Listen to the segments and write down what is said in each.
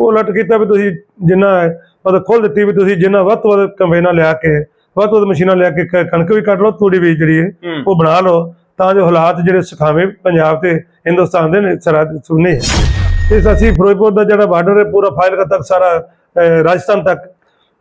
ਉਹ ਲਟ ਕੀਤਾ ਵੀ ਤੁਸੀਂ ਜਿੰਨਾ ਹੈ, ਮਤਲਬ ਖੋਲ ਦਿੱਤੀ ਵੀ ਤੁਸੀਂ ਜਿੰਨਾ ਵੱਧ ਤੋਂ ਵੱਧ ਕੰਬਾਈਨਾਂ ਲਿਆ ਕੇ ਵੱਧ ਤੋਂ ਵੱਧ ਮਸ਼ੀਨਾਂ ਲਿਆ ਕੇ ਕ- ਕਣਕ ਵੀ ਕੱਢ ਲਓ ਤੂੜੀ ਵੀ ਜਿਹੜੀ ਹੈ ਉਹ ਬਣਾ ਲਓ। ਤਾਂ ਜੋ ਹਾਲਾਤ ਜਿਹੜੇ ਸੁਖਾਵੇਂ ਪੰਜਾਬ ਤੇ ਹਿੰਦੁਸਤਾਨ ਦੇ ਨੇ ਸਰਹੱਦ ਸੁਣੇ ਇਸ ਅਸੀਂ ਫਿਰੋਜ਼ਪੁਰ ਦਾ ਜਿਹੜਾ ਬਾਰਡਰ ਹੈ ਪੂਰਾ ਫਾਇਲ ਤੱਕ ਸਾਰਾ ਅਹ, ਰਾਜਸਥਾਨ ਤੱਕ।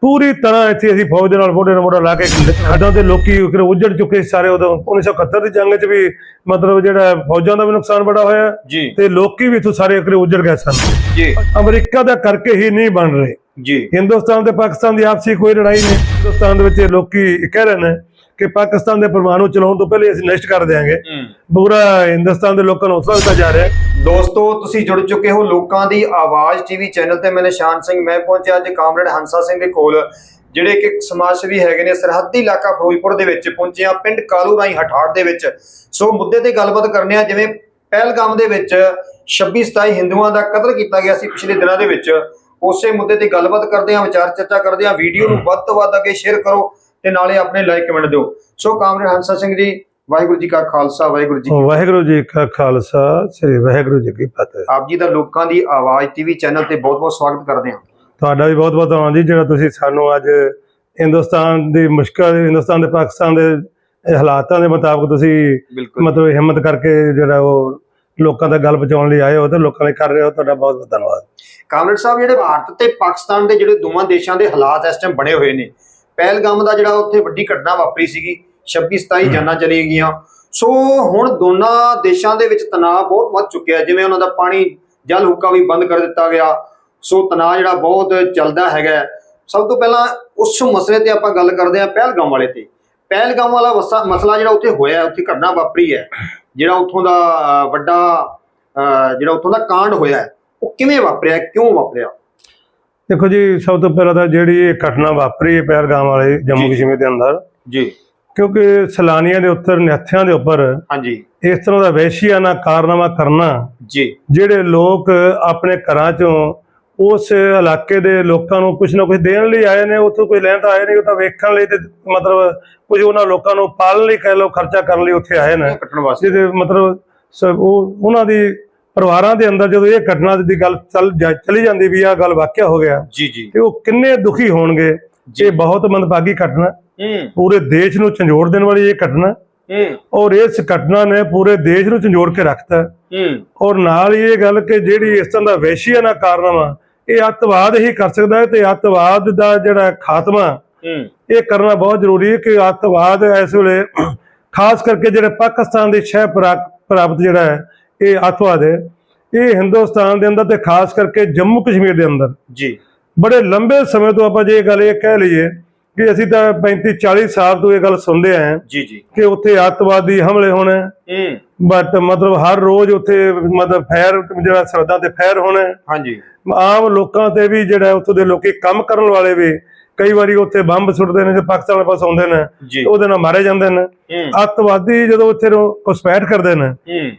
ਪੂਰੀ ਤਰ੍ਹਾਂ ਇੱਥੇ ਅਸੀਂ ਫੌਜ ਦੇ ਨਾਲ ਮੋਢੇ ਨਾਲ ਮੋਢਾ ਲਾ ਕੇ ਖੱਡਾਂ ਤੇ ਲੋਕੀ ਫਿਰ ਉੱਜੜ ਚੁੱਕੇ ਸਾਰੇ ਉਦੋਂ 1971 ਦੀ ਜੰਗ 'ਚ ਵੀ ਮਤਲਬ ਜਿਹੜਾ ਫੌਜਾਂ ਦਾ ਵੀ ਨੁਕਸਾਨ ਬੜਾ ਹੋਇਆ। ਤੇ ਲੋਕੀ ਵੀ ਇੱਥੋਂ ਸਾਰੇ ਇਕਰੇ ਉੱਜੜ ਗਏ ਸਨ। ਜੀ। ਅਮਰੀਕਾ ਦਾ ਕਰਕੇ ਹੀ ਨਹੀਂ ਬਣ ਰਹੇ। ਜੀ। ਹਿੰਦੁਸਤਾਨ ਤੇ ਪਾਕਿਸਤਾਨ ਦੀ ਆਪਸੀ ਕੋਈ ਲੜਾਈ ਨਹੀਂ। ਹਿੰਦੁਸਤਾਨ ਦੇ ਵਿੱਚ ਲੋਕੀ ਕਹਿ ਰਹੇ ਨੇ ਕਿ ਪਾਕਿਸਤਾਨ ਦੇ ਪਰਮਾਣੂ ਚਲਾਉਣ ਤੋਂ ਪਹਿਲੇ ਅਸੀਂ ਨਸ਼ਟ ਕਰ ਦਿਆਂਗੇ। ਹੂੰ। ਪੂਰਾ ਹਿੰਦੁਸਤਾਨ ਦੇ ਲੋਕਾਂ ਨੂੰ ਹੌਸਲਾ ਦਿੱਤਾ ਜਾ ਰਿਹਾ ਹੈ। ਦੋਸਤੋ ਤੁਸੀਂ ਜੁੜ ਚੁੱਕੇ ਹੋ ਲੋਕਾਂ ਦੀ ਆਵਾਜ਼ ਟੀਵੀ ਚੈਨਲ ਤੇ। ਮੈਂ ਨਿਸ਼ਾਨ ਸਿੰਘ ਮੈਂ ਪਹੁੰਚਿਆ ਅੱਜ ਕਾਮਰੇਡ ਹੰਸਾ ਸਿੰਘ ਦੇ ਕੋਲ ਜਿਹੜੇ ਕਿ ਸਮਾਜ ਸੇਵੀ ਹੈਗੇ ਨੇ ਸਰਹੱਦੀ ਇਲਾਕਾ ਫਿਰੋਜ਼ਪੁਰ ਦੇ ਵਿੱਚ ਪਹੁੰਚੇ ਆ ਪਿੰਡ ਕਾਲੂ ਰਾਈ ਹਠਾੜ ਦੇ ਵਿੱਚ। ਸੋ ਮੁੱਦੇ ਤੇ ਗੱਲਬਾਤ ਕਰਨੇ ਆ ਜਿਵੇਂ ਪਹਿਲਗਾਮ ਦੇ ਵਿੱਚ 26 27 ਹਿੰਦੂਆਂ ਦਾ ਕਤਲ ਕੀਤਾ ਗਿਆ ਸੀ ਪਿਛਲੇ ਦਿਨਾਂ ਦੇ ਵਿੱਚ। ਉਸੇ ਮੁੱਦੇ ਤੇ ਗੱਲਬਾਤ ਕਰਦੇ ਆ ਵਿਚਾਰ ਚਰਚਾ ਕਰਦੇ ਆ ਵੀਡੀਓ ਨੂੰ ਵੱਧ ਤੋਂ ਵੱਧ ਅੱਗੇ ਸ਼ੇਅਰ ਕਰੋ। ਤੇ ਨਾਲੇ ਆਪਣੇ ਲਾਈਕ ਕਮੈਂਟ ਦਿਓ। ਸੋ ਕਾਮਰੇਡ ਹੰਸਾ ਸਿੰਘ ਜੀ ਵਾਹਿਗੁਰੂ ਜੀ ਕਾ ਖਾਲਸਾ ਵਾਹਿਗੁਰੂ ਜੀ ਵਾਹਿਗੁਰੂ ਜੀ ਕਾ ਖਾਲਸਾ ਸ੍ਰੀ ਵਾਹਿਗੁਰੂ ਜੀ ਕੀ ਫਤਿਹ। ਆਪ ਜੀ ਦਾ ਲੋਕਾਂ ਦੀ ਆਵਾਜ਼ ਟੀਵੀ ਚੈਨਲ ਤੇ ਬਹੁਤ-ਬਹੁਤ ਸਵਾਗਤ ਕਰਦੇ ਹਾਂ। ਤੁਹਾਡਾ ਵੀ ਬਹੁਤ ਬਹੁਤ ਧੰਨਵਾਦ ਜੀ ਜਿਹੜਾ ਤੁਸੀਂ ਸਾਨੂੰ ਅੱਜ ਹਿੰਦੁਸਤਾਨ ਦੀ ਮੁਸ਼ਕਲ ਹਿੰਦੁਸਤਾਨ ਤੇ ਪਾਕਿਸਤਾਨ ਦੇ ਹਾਲਾਤਾਂ ਦੇ ਮੁਤਾਬਕ ਤੁਸੀਂ ਮਤਲਬ ਹਿੰਮਤ ਕਰਕੇ ਜਿਹੜਾ ਉਹ ਲੋਕਾਂ ਤੱਕ ਗੱਲ ਪਹੁੰਚਾਉਣ ਲਈ ਆਏ ਹੋ ਤੇ ਲੋਕਾਂ ਲਈ ਕਰ ਰਹੇ ਹੋ ਤੁਹਾਡਾ ਬਹੁਤ ਬਹੁਤ ਧੰਨਵਾਦ। ਕਾਮਰੇਡ ਸਾਹਿਬ ਜਿਹੜੇ ਭਾਰਤ ਤੇ ਪਾਕਿਸਤਾਨ ਦੇ ਜਿਹੜੇ ਦੋਵਾਂ ਦੇਸ਼ਾਂ ਦੇ ਹਾਲਾਤ ਇਸ ਟਾਈਮ ਬਣੇ ਹੋਏ ਨੇ ਪਹਿਲਗਾਮ ਦਾ ਜਿਹੜਾ ਉੱਥੇ ਵੱਡੀ ਘਟਨਾ ਵਾਪਰੀ ਸੀਗੀ 26 27 ਜਾਨਾਂ ਚਲੀ ਗਈਆਂ। ਸੋ ਹੁਣ ਦੋਨਾਂ ਦੇਸ਼ਾਂ ਦੇ ਵਿੱਚ ਤਣਾਅ ਬਹੁਤ ਵੱਧ ਚੁੱਕਿਆ ਜਿਵੇਂ ਉਹਨਾਂ ਦਾ ਪਾਣੀ ਜਲ ਹੁੱਕਾ ਵੀ ਬੰਦ ਕਰ ਦਿੱਤਾ ਗਿਆ। ਸੋ ਤਣਾਅ ਜਿਹੜਾ ਬਹੁਤ ਚੱਲਦਾ ਹੈਗਾ। ਸਭ ਤੋਂ ਪਹਿਲਾਂ ਉਸ ਮਸਲੇ ਤੇ ਆਪਾਂ ਗੱਲ ਕਰਦੇ ਹਾਂ ਪਹਿਲਗਾਮ ਵਾਲੇ ਤੇ। ਪਹਿਲਗਾਮ ਵਾਲਾ ਮਸਲਾ ਜਿਹੜਾ ਉੱਥੇ ਹੋਇਆ ਉੱਥੇ ਘਟਨਾ ਵਾਪਰੀ ਹੈ। ਜਿਹੜਾ ਉੱਥੋਂ ਦਾ ਵੱਡਾ ਜਿਹੜਾ ਉੱਥੋਂ ਦਾ ਕਾਂਡ ਹੋਇਆ ਉਹ ਕਿਵੇਂ ਵਾਪਰਿਆ ਕਿਉਂ ਵਾਪਰਿਆ? ਦੇਖੋ ਜੀ ਸਭ ਤੋਂ ਪਹਿਲਾਂ ਤਾਂ ਜਿਹੜੀ ਇਹ ਘਟਨਾ ਵਾਪਰੀ ਹੈ ਪਹਿਲਗਾਮ ਵਾਲੇ ਜੰਮੂ। ਕਸ਼ਮੀਰ ਦੇ ਅੰਦਰ ਜੀ। ਕਿਉਂਕਿ ਸੈਲਾਨੀਆਂ ਦੇ ਉੱਤਰ ਨਿਹੱਥਿਆਂ ਦੇ ਉੱਪਰ ਹਾਂਜੀ। ਇਸ ਤਰ੍ਹਾਂ ਦਾ ਵਹਿਸ਼ੀਆਨਾ ਕਾਰਨਾਮਾ ਕਰਨਾ ਜੀ। ਜਿਹੜੇ ਲੋਕ ਆਪਣੇ ਘਰਾਂ ਚੋਂ ਉਸ ਇਲਾਕੇ ਦੇ ਲੋਕਾਂ ਨੂੰ ਕੁਝ ਨਾ ਕੁਝ ਦੇਣ ਲਈ ਆਏ ਨੇ ਉੱਥੋਂ ਕੋਈ ਲੈਣ ਤਾਂ ਆਏ ਨਹੀਂ ਉਹ ਤਾਂ ਵੇਖਣ ਲਈ ਤੇ ਮਤਲਬ ਕੁਝ ਉਹਨਾਂ ਲੋਕਾਂ ਨੂੰ ਪਾਲਣ ਲਈ ਕਹਿ ਲਓ ਖਰਚਾ ਕਰਨ ਲਈ ਉੱਥੇ ਆਏ ਨੇ। ਕੱਟਣ ਵਾਸਤੇ। ਜਿਹਦੇ ਮਤਲਬ ਉਹ ਉਹਨਾਂ ਦੀ ਪਰਿਵਾਰਾਂ ਦੇ ਅੰਦਰ ਜਦੋਂ ਇਹ ਘਟਨਾ ਦੀ ਗੱਲ ਚੱਲ ਚਲੀ ਜਾਂਦੀ ਵੀ ਆਹ ਗੱਲ ਵਾਕਿਆ ਹੋ ਗਿਆ ਜੀ ਜੀ। ਤੇ ਉਹ ਕਿੰਨੇ ਦੁਖੀ ਹੋਣਗੇ ਇਹ ਬਹੁਤ ਮੰਦਭਾਗੀ ਘਟਨਾ। ਪੂਰੇ ਦੇਸ਼ ਨੂੰ ਝੰਜੋੜ ਦੇਣ ਵਾਲੀ ਇਹ ਘਟਨਾ। ਔਰ ਇਸ ਘਟਨਾ ਨੇ ਪੂਰੇ ਦੇਸ਼ ਨੂੰ ਝੰਜੋੜ ਕੇ ਰੱਖਤਾ। ਔਰ ਨਾਲ ਇਹ ਗੱਲ ਕਿ ਜਿਹੜੀ ਇਸ ਤਰ੍ਹਾਂ ਦਾ ਵੈਸ਼ੀਆਨਾ ਕਾਰਨਾਮਾ ਇਹ ਅੱਤਵਾਦ ਹੀ ਕਰ ਸਕਦਾ ਹੈ ਤੇ ਅੱਤਵਾਦ ਦਾ ਜਿਹੜਾ ਖਾਤਮਾ ਇਹ ਕਰਨਾ ਬਹੁਤ ਜ਼ਰੂਰੀ ਹੈ ਕਿ ਅੱਤਵਾਦ ਇਸ ਵੇਲੇ ਖਾਸ ਕਰਕੇ ਜਿਹੜੇ ਪਾਕਿਸਤਾਨ ਦੀ ਸ਼ਹਿ ਪ੍ਰਾ- ਪ੍ਰਾਪਤ ਜਿਹੜਾ ਹੈ ਇਹ ਅੱਤਵਾਦ ਹੈ ਇਹ ਹਿੰਦੁਸਤਾਨ ਦੇ ਅੰਦਰ ਤੇ ਖਾਸ ਕਰਕੇ ਜੰਮੂ ਕਸ਼ਮੀਰ ਦੇ ਅੰਦਰ। ਜੀ। ਬੜੇ ਲੰਬੇ ਸਮੇਂ ਤੋਂ ਆਪਾਂ ਜੇ ਇਹ ਗੱਲ ਇਹ ਕਹਿ ਲਈਏ ਕਿ ਅਸੀਂ ਤਾਂ 35 40 ਸਾਲ ਤੋਂ ਇਹ ਗੱਲ ਸੁਣਦੇ ਆਏ ਜੀ ਜੀ। ਕਿ ਉੱਥੇ ਅੱਤਵਾਦੀ ਹਮਲੇ ਹੋਣੇ ਬਟ ਮਤਲਬ ਹਰ ਰੋਜ਼ ਉੱਥੇ ਮਤਲਬ ਫੈਰ ਜਿਹੜਾ ਸਰਹੱਦਾਂ ਤੇ ਫੈਰ ਹੋਣਾ। ਹਾਂਜੀ। ਆਮ ਲੋਕਾਂ ਤੇ ਵੀ ਜਿਹੜਾ ਉੱਥੋਂ ਦੇ ਲੋਕੀ ਕੰਮ ਕਰਨ ਵਾਲੇ ਵੀ ਕਈ ਵਾਰੀ ਉੱਥੇ ਬੰਬ ਸੁੱਟਦੇ ਨੇ ਤੇ ਪਾਕਿਸਤਾਨ ਵਾਲੇ ਪਾਸ ਆਉਂਦੇ ਨੇ ਉਹਦੇ ਨਾਲ ਮਾਰੇ ਜਾਂਦੇ ਨੇ। ਅੱਤਵਾਦੀ ਜਦੋਂ ਉੱਥੇ ਘੁਸਪੈਠ ਕਰਦੇ ਨੇ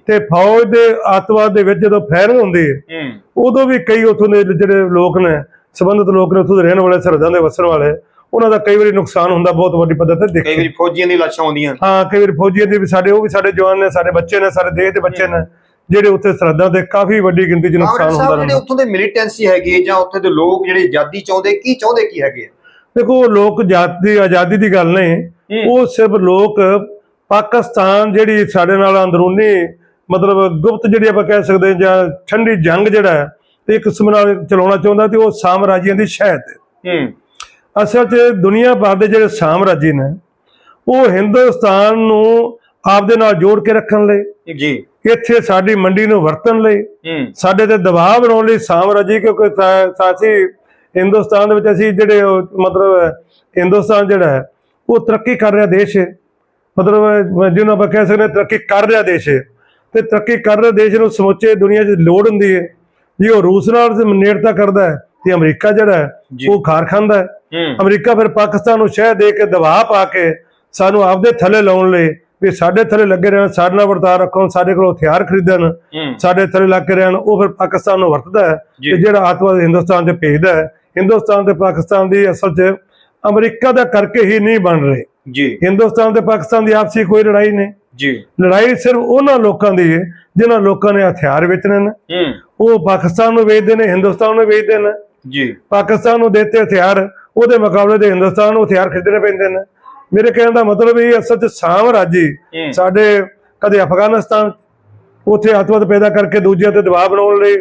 ਤੇ ਫੌਜ ਦੇ ਅੱਤਵਾਦ ਦੇ ਵਿੱਚ ਜਦੋਂ ਫੈਰਿੰਗ ਹੁੰਦੀ ਹੈ ਉਦੋਂ ਵੀ ਕਈ ਉੱਥੋਂ ਦੇ ਜਿਹੜੇ ਲੋਕ ਨੇ ਸੰਬੰਧਿਤ ਲੋਕ ਨੇ ਉੱਥੋਂ ਦੇ ਰਹਿਣ ਵਾਲੇ ਸਰਹੱਦਾਂ ਦੇ ਵਸਣ ਵਾਲੇ ਉਹਨਾਂ ਦਾ ਕਈ ਵਾਰੀ ਨੁਕਸਾਨ ਹੁੰਦਾ ਬਹੁਤ ਵੱਡੀ ਪੱਧਰ ਤੇ ਕਈ ਦੇਖਿਆ ਵਾਰੀ ਫੌਜੀਆਂ ਦੀ ਲਾਸ਼ਾਂ ਆਉਂਦੀਆਂ। ਹਾਂ ਕਈ ਵਾਰੀ ਫੌਜੀਆਂ ਦੇ ਵੀ ਸਾਡੇ ਉਹ ਵੀ ਸਾਡੇ ਜਵਾਨ ਨੇ ਸਾਡੇ ਬੱਚੇ ਨੇ ਸਾਡੇ ਦੇਸ਼ ਦੇ ਬੱਚੇ ਨੇ ਜਿਹੜੇ ਉੱਥੇ ਸਰਹੱਦਾਂ ਤੇ ਕਾਫੀ ਵੱਡੀ ਗਿਣਤੀ 'ਚ ਨੁਕਸਾਨ ਹੁੰਦਾ ਸਾਹਿਬ ਜਿਹੜੇ ਰਹਿੰਦਾ। ਉੱਥੋਂ ਦੇ ਮਿਲੀਟੈਂਸੀ ਹੈਗੀ ਜਾਂ ਉੱਥੇ ਦੇ ਲੋਕ ਜਿਹੜੇ ਆਜ਼ਾਦੀ ਚਾਹੁੰਦੇ ਕੀ ਚਾਹੁੰਦੇ ਕੀ ਹੈਗੇ? ਦੇਖੋ ਲੋਕ ਜਾਤੀ ਆਜ਼ਾਦੀ ਦੀ ਗੱਲ ਨਹੀਂ। ਉਹ ਸਿਰਫ ਲੋਕ ਪਾਕਿਸਤਾਨ ਜਿਹੜੀ ਸਾਡੇ ਨਾਲ ਅੰਦਰੂਨੀ ਮਤਲਬ ਗੁਪਤ ਜਿਹੜੀ ਆਪਾਂ ਕਹਿ ਸਕਦੇ ਜਾਂ ਠੰਡੀ ਜੰਗ ਜਿਹੜਾ ਹੈ ਇੱਕ ਕਿਸਮ ਨਾਲ ਚਲਾਉਣਾ ਚਾਹੁੰਦਾ ਤੇ ਉਹ ਸਾਮਰਾਜੀਆਂ ਦੀ ਸ਼ਹਿਦ ਹੈ। ਅਸਲ 'ਚ ਦੁਨੀਆ ਭਰ ਦੇ ਜਿਹੜੇ ਸਾਮਰਾਜੀ ਨੇ ਉਹ ਹਿੰਦੁਸਤਾਨ ਨੂੰ ਆਪਦੇ ਨਾਲ ਜੋੜ ਕੇ ਰੱਖਣ ਲਈ ਜੀ। ਇੱਥੇ ਸਾਡੀ ਮੰਡੀ ਨੂੰ ਵਰਤਣ ਲਈ ਸਾਡੇ ਤੇ ਦਬਾਅ ਬਣਾਉਣ ਲਈ ਸਾਮਰਾਜੀ ਕਿਉਂਕਿ ਸਾਸੀ ਹਿੰਦੁਸਤਾਨ ਦੇ ਵਿੱਚ ਅਸੀਂ ਜਿਹੜੇ ਮਤਲਬ ਹਿੰਦੁਸਤਾਨ ਜਿਹੜਾ ਹੈ ਉਹ ਤਰੱਕੀ ਕਰ ਰਿਹਾ ਦੇਸ਼। ਹੈ ਮਤਲਬ ਜਿਹਨੂੰ ਆਪਾਂ ਕਹਿ ਸਕਦੇ ਤਰੱਕੀ ਕਰ ਰਿਹਾ ਦੇਸ਼। ਹੈ ਤੇ ਤਰੱਕੀ ਕਰ ਰਿਹਾ ਦੇਸ਼ ਨੂੰ ਸਮੁੱਚੇ ਦੁਨੀਆ 'ਚ ਲੋੜ ਹੁੰਦੀ ਹੈ। ਜੇ ਉਹ ਰੂਸ ਨਾਲ ਨੇੜਤਾ ਕਰਦਾ ਹੈ ਤੇ ਅਮਰੀਕਾ ਜਿਹੜਾ ਹੈ। ਉਹ ਖਾਰ ਖਾਂਦਾ ਹੈ। ਅਮਰੀਕਾ ਫਿਰ ਪਾਕਿਸਤਾਨ ਨੂੰ ਸ਼ਹਿ ਦੇ ਕੇ ਦਬਾਅ ਪਾ ਕੇ ਸਾਨੂੰ ਆਪਦੇ ਥੱਲੇ ਲਾਉਣ ਲਈ ਵੀ ਸਾਡੇ ਥੱਲੇ ਲੱਗੇ ਰਹਿਣ ਸਾਡੇ ਨਾਲ ਵਰਤਾਅ ਰੱਖਣ ਸਾਡੇ ਕੋਲ ਹਥਿਆਰ ਖਰੀਦਣ ਸਾਡੇ ਥੱਲੇ ਲੱਗ ਕੇ ਰਹਿਣ ਉਹ ਫਿਰ ਪਾਕਿਸਤਾਨ ਨੂੰ ਵਰਤਦਾ ਹੈ। ਤੇ ਜਿਹੜਾ ਅੱਤਵਾਦ ਹਿੰਦੁਸਤਾਨ 'ਚ ਭੇਜਦਾ ਹੈ ਹਿੰਦੁਸਤਾਨ ਤੇ ਪਾਕਿਸਤਾਨ ਦੀ ਅਸਲ 'ਚ ਅਮਰੀਕਾ ਦਾ ਕਰਕੇ ਹੀ ਨਹੀਂ ਬਣ ਰਹੇ। ਜੀ। ਹਿੰਦੁਸਤਾਨ ਤੇ ਪਾਕਿਸਤਾਨ ਦੀ ਆਪਸੀ ਕੋਈ ਲੜਾਈ ਨਹੀਂ। ਜੀ। ਲੜਾਈ ਸਿਰਫ ਉਹਨਾਂ ਲੋਕਾਂ ਦੀ ਹੈ ਜਿਨ੍ਹਾਂ ਲੋਕਾਂ ਨੇ ਹਥਿਆਰ ਵੇਚਣੇ ਨੇ। ਹੂੰ। ਉਹ ਪਾਕਿਸਤਾਨ ਨੂੰ ਵੇਚਦੇ ਨੇ ਹਿੰਦੁਸਤਾਨ ਨੂੰ ਵੇਚਦੇ ਨੇ। ਜੀ। ਪਾਕਿਸਤਾਨ ਨੂੰ ਦਿੱਤੇ ਹਥਿਆਰ ਉਹਦੇ ਮੁਕਾਬਲੇ ਦੇ ਹਿੰਦੁਸਤਾਨ ਨੂੰ ਹਥਿਆਰ ਖਰੀਦਣੇ ਪੈਂਦੇ ਨੇ। ਮੇਰੇ ਕਹਿਣ ਦਾ ਮਤਲਬ ਇਹ ਅਸਲ 'ਚ ਸਾਮਰਾਜੀ। ਸਾਡੇ ਕਦੇ ਅਫਗਾਨਿਸਤਾਨ ਉੱਥੇ ਅੱਤਵਾਦ ਪੈਦਾ ਕਰਕੇ ਦੂਜਿਆਂ ਤੇ ਦਬਾਅ ਬਣਾਉਣ ਲਈ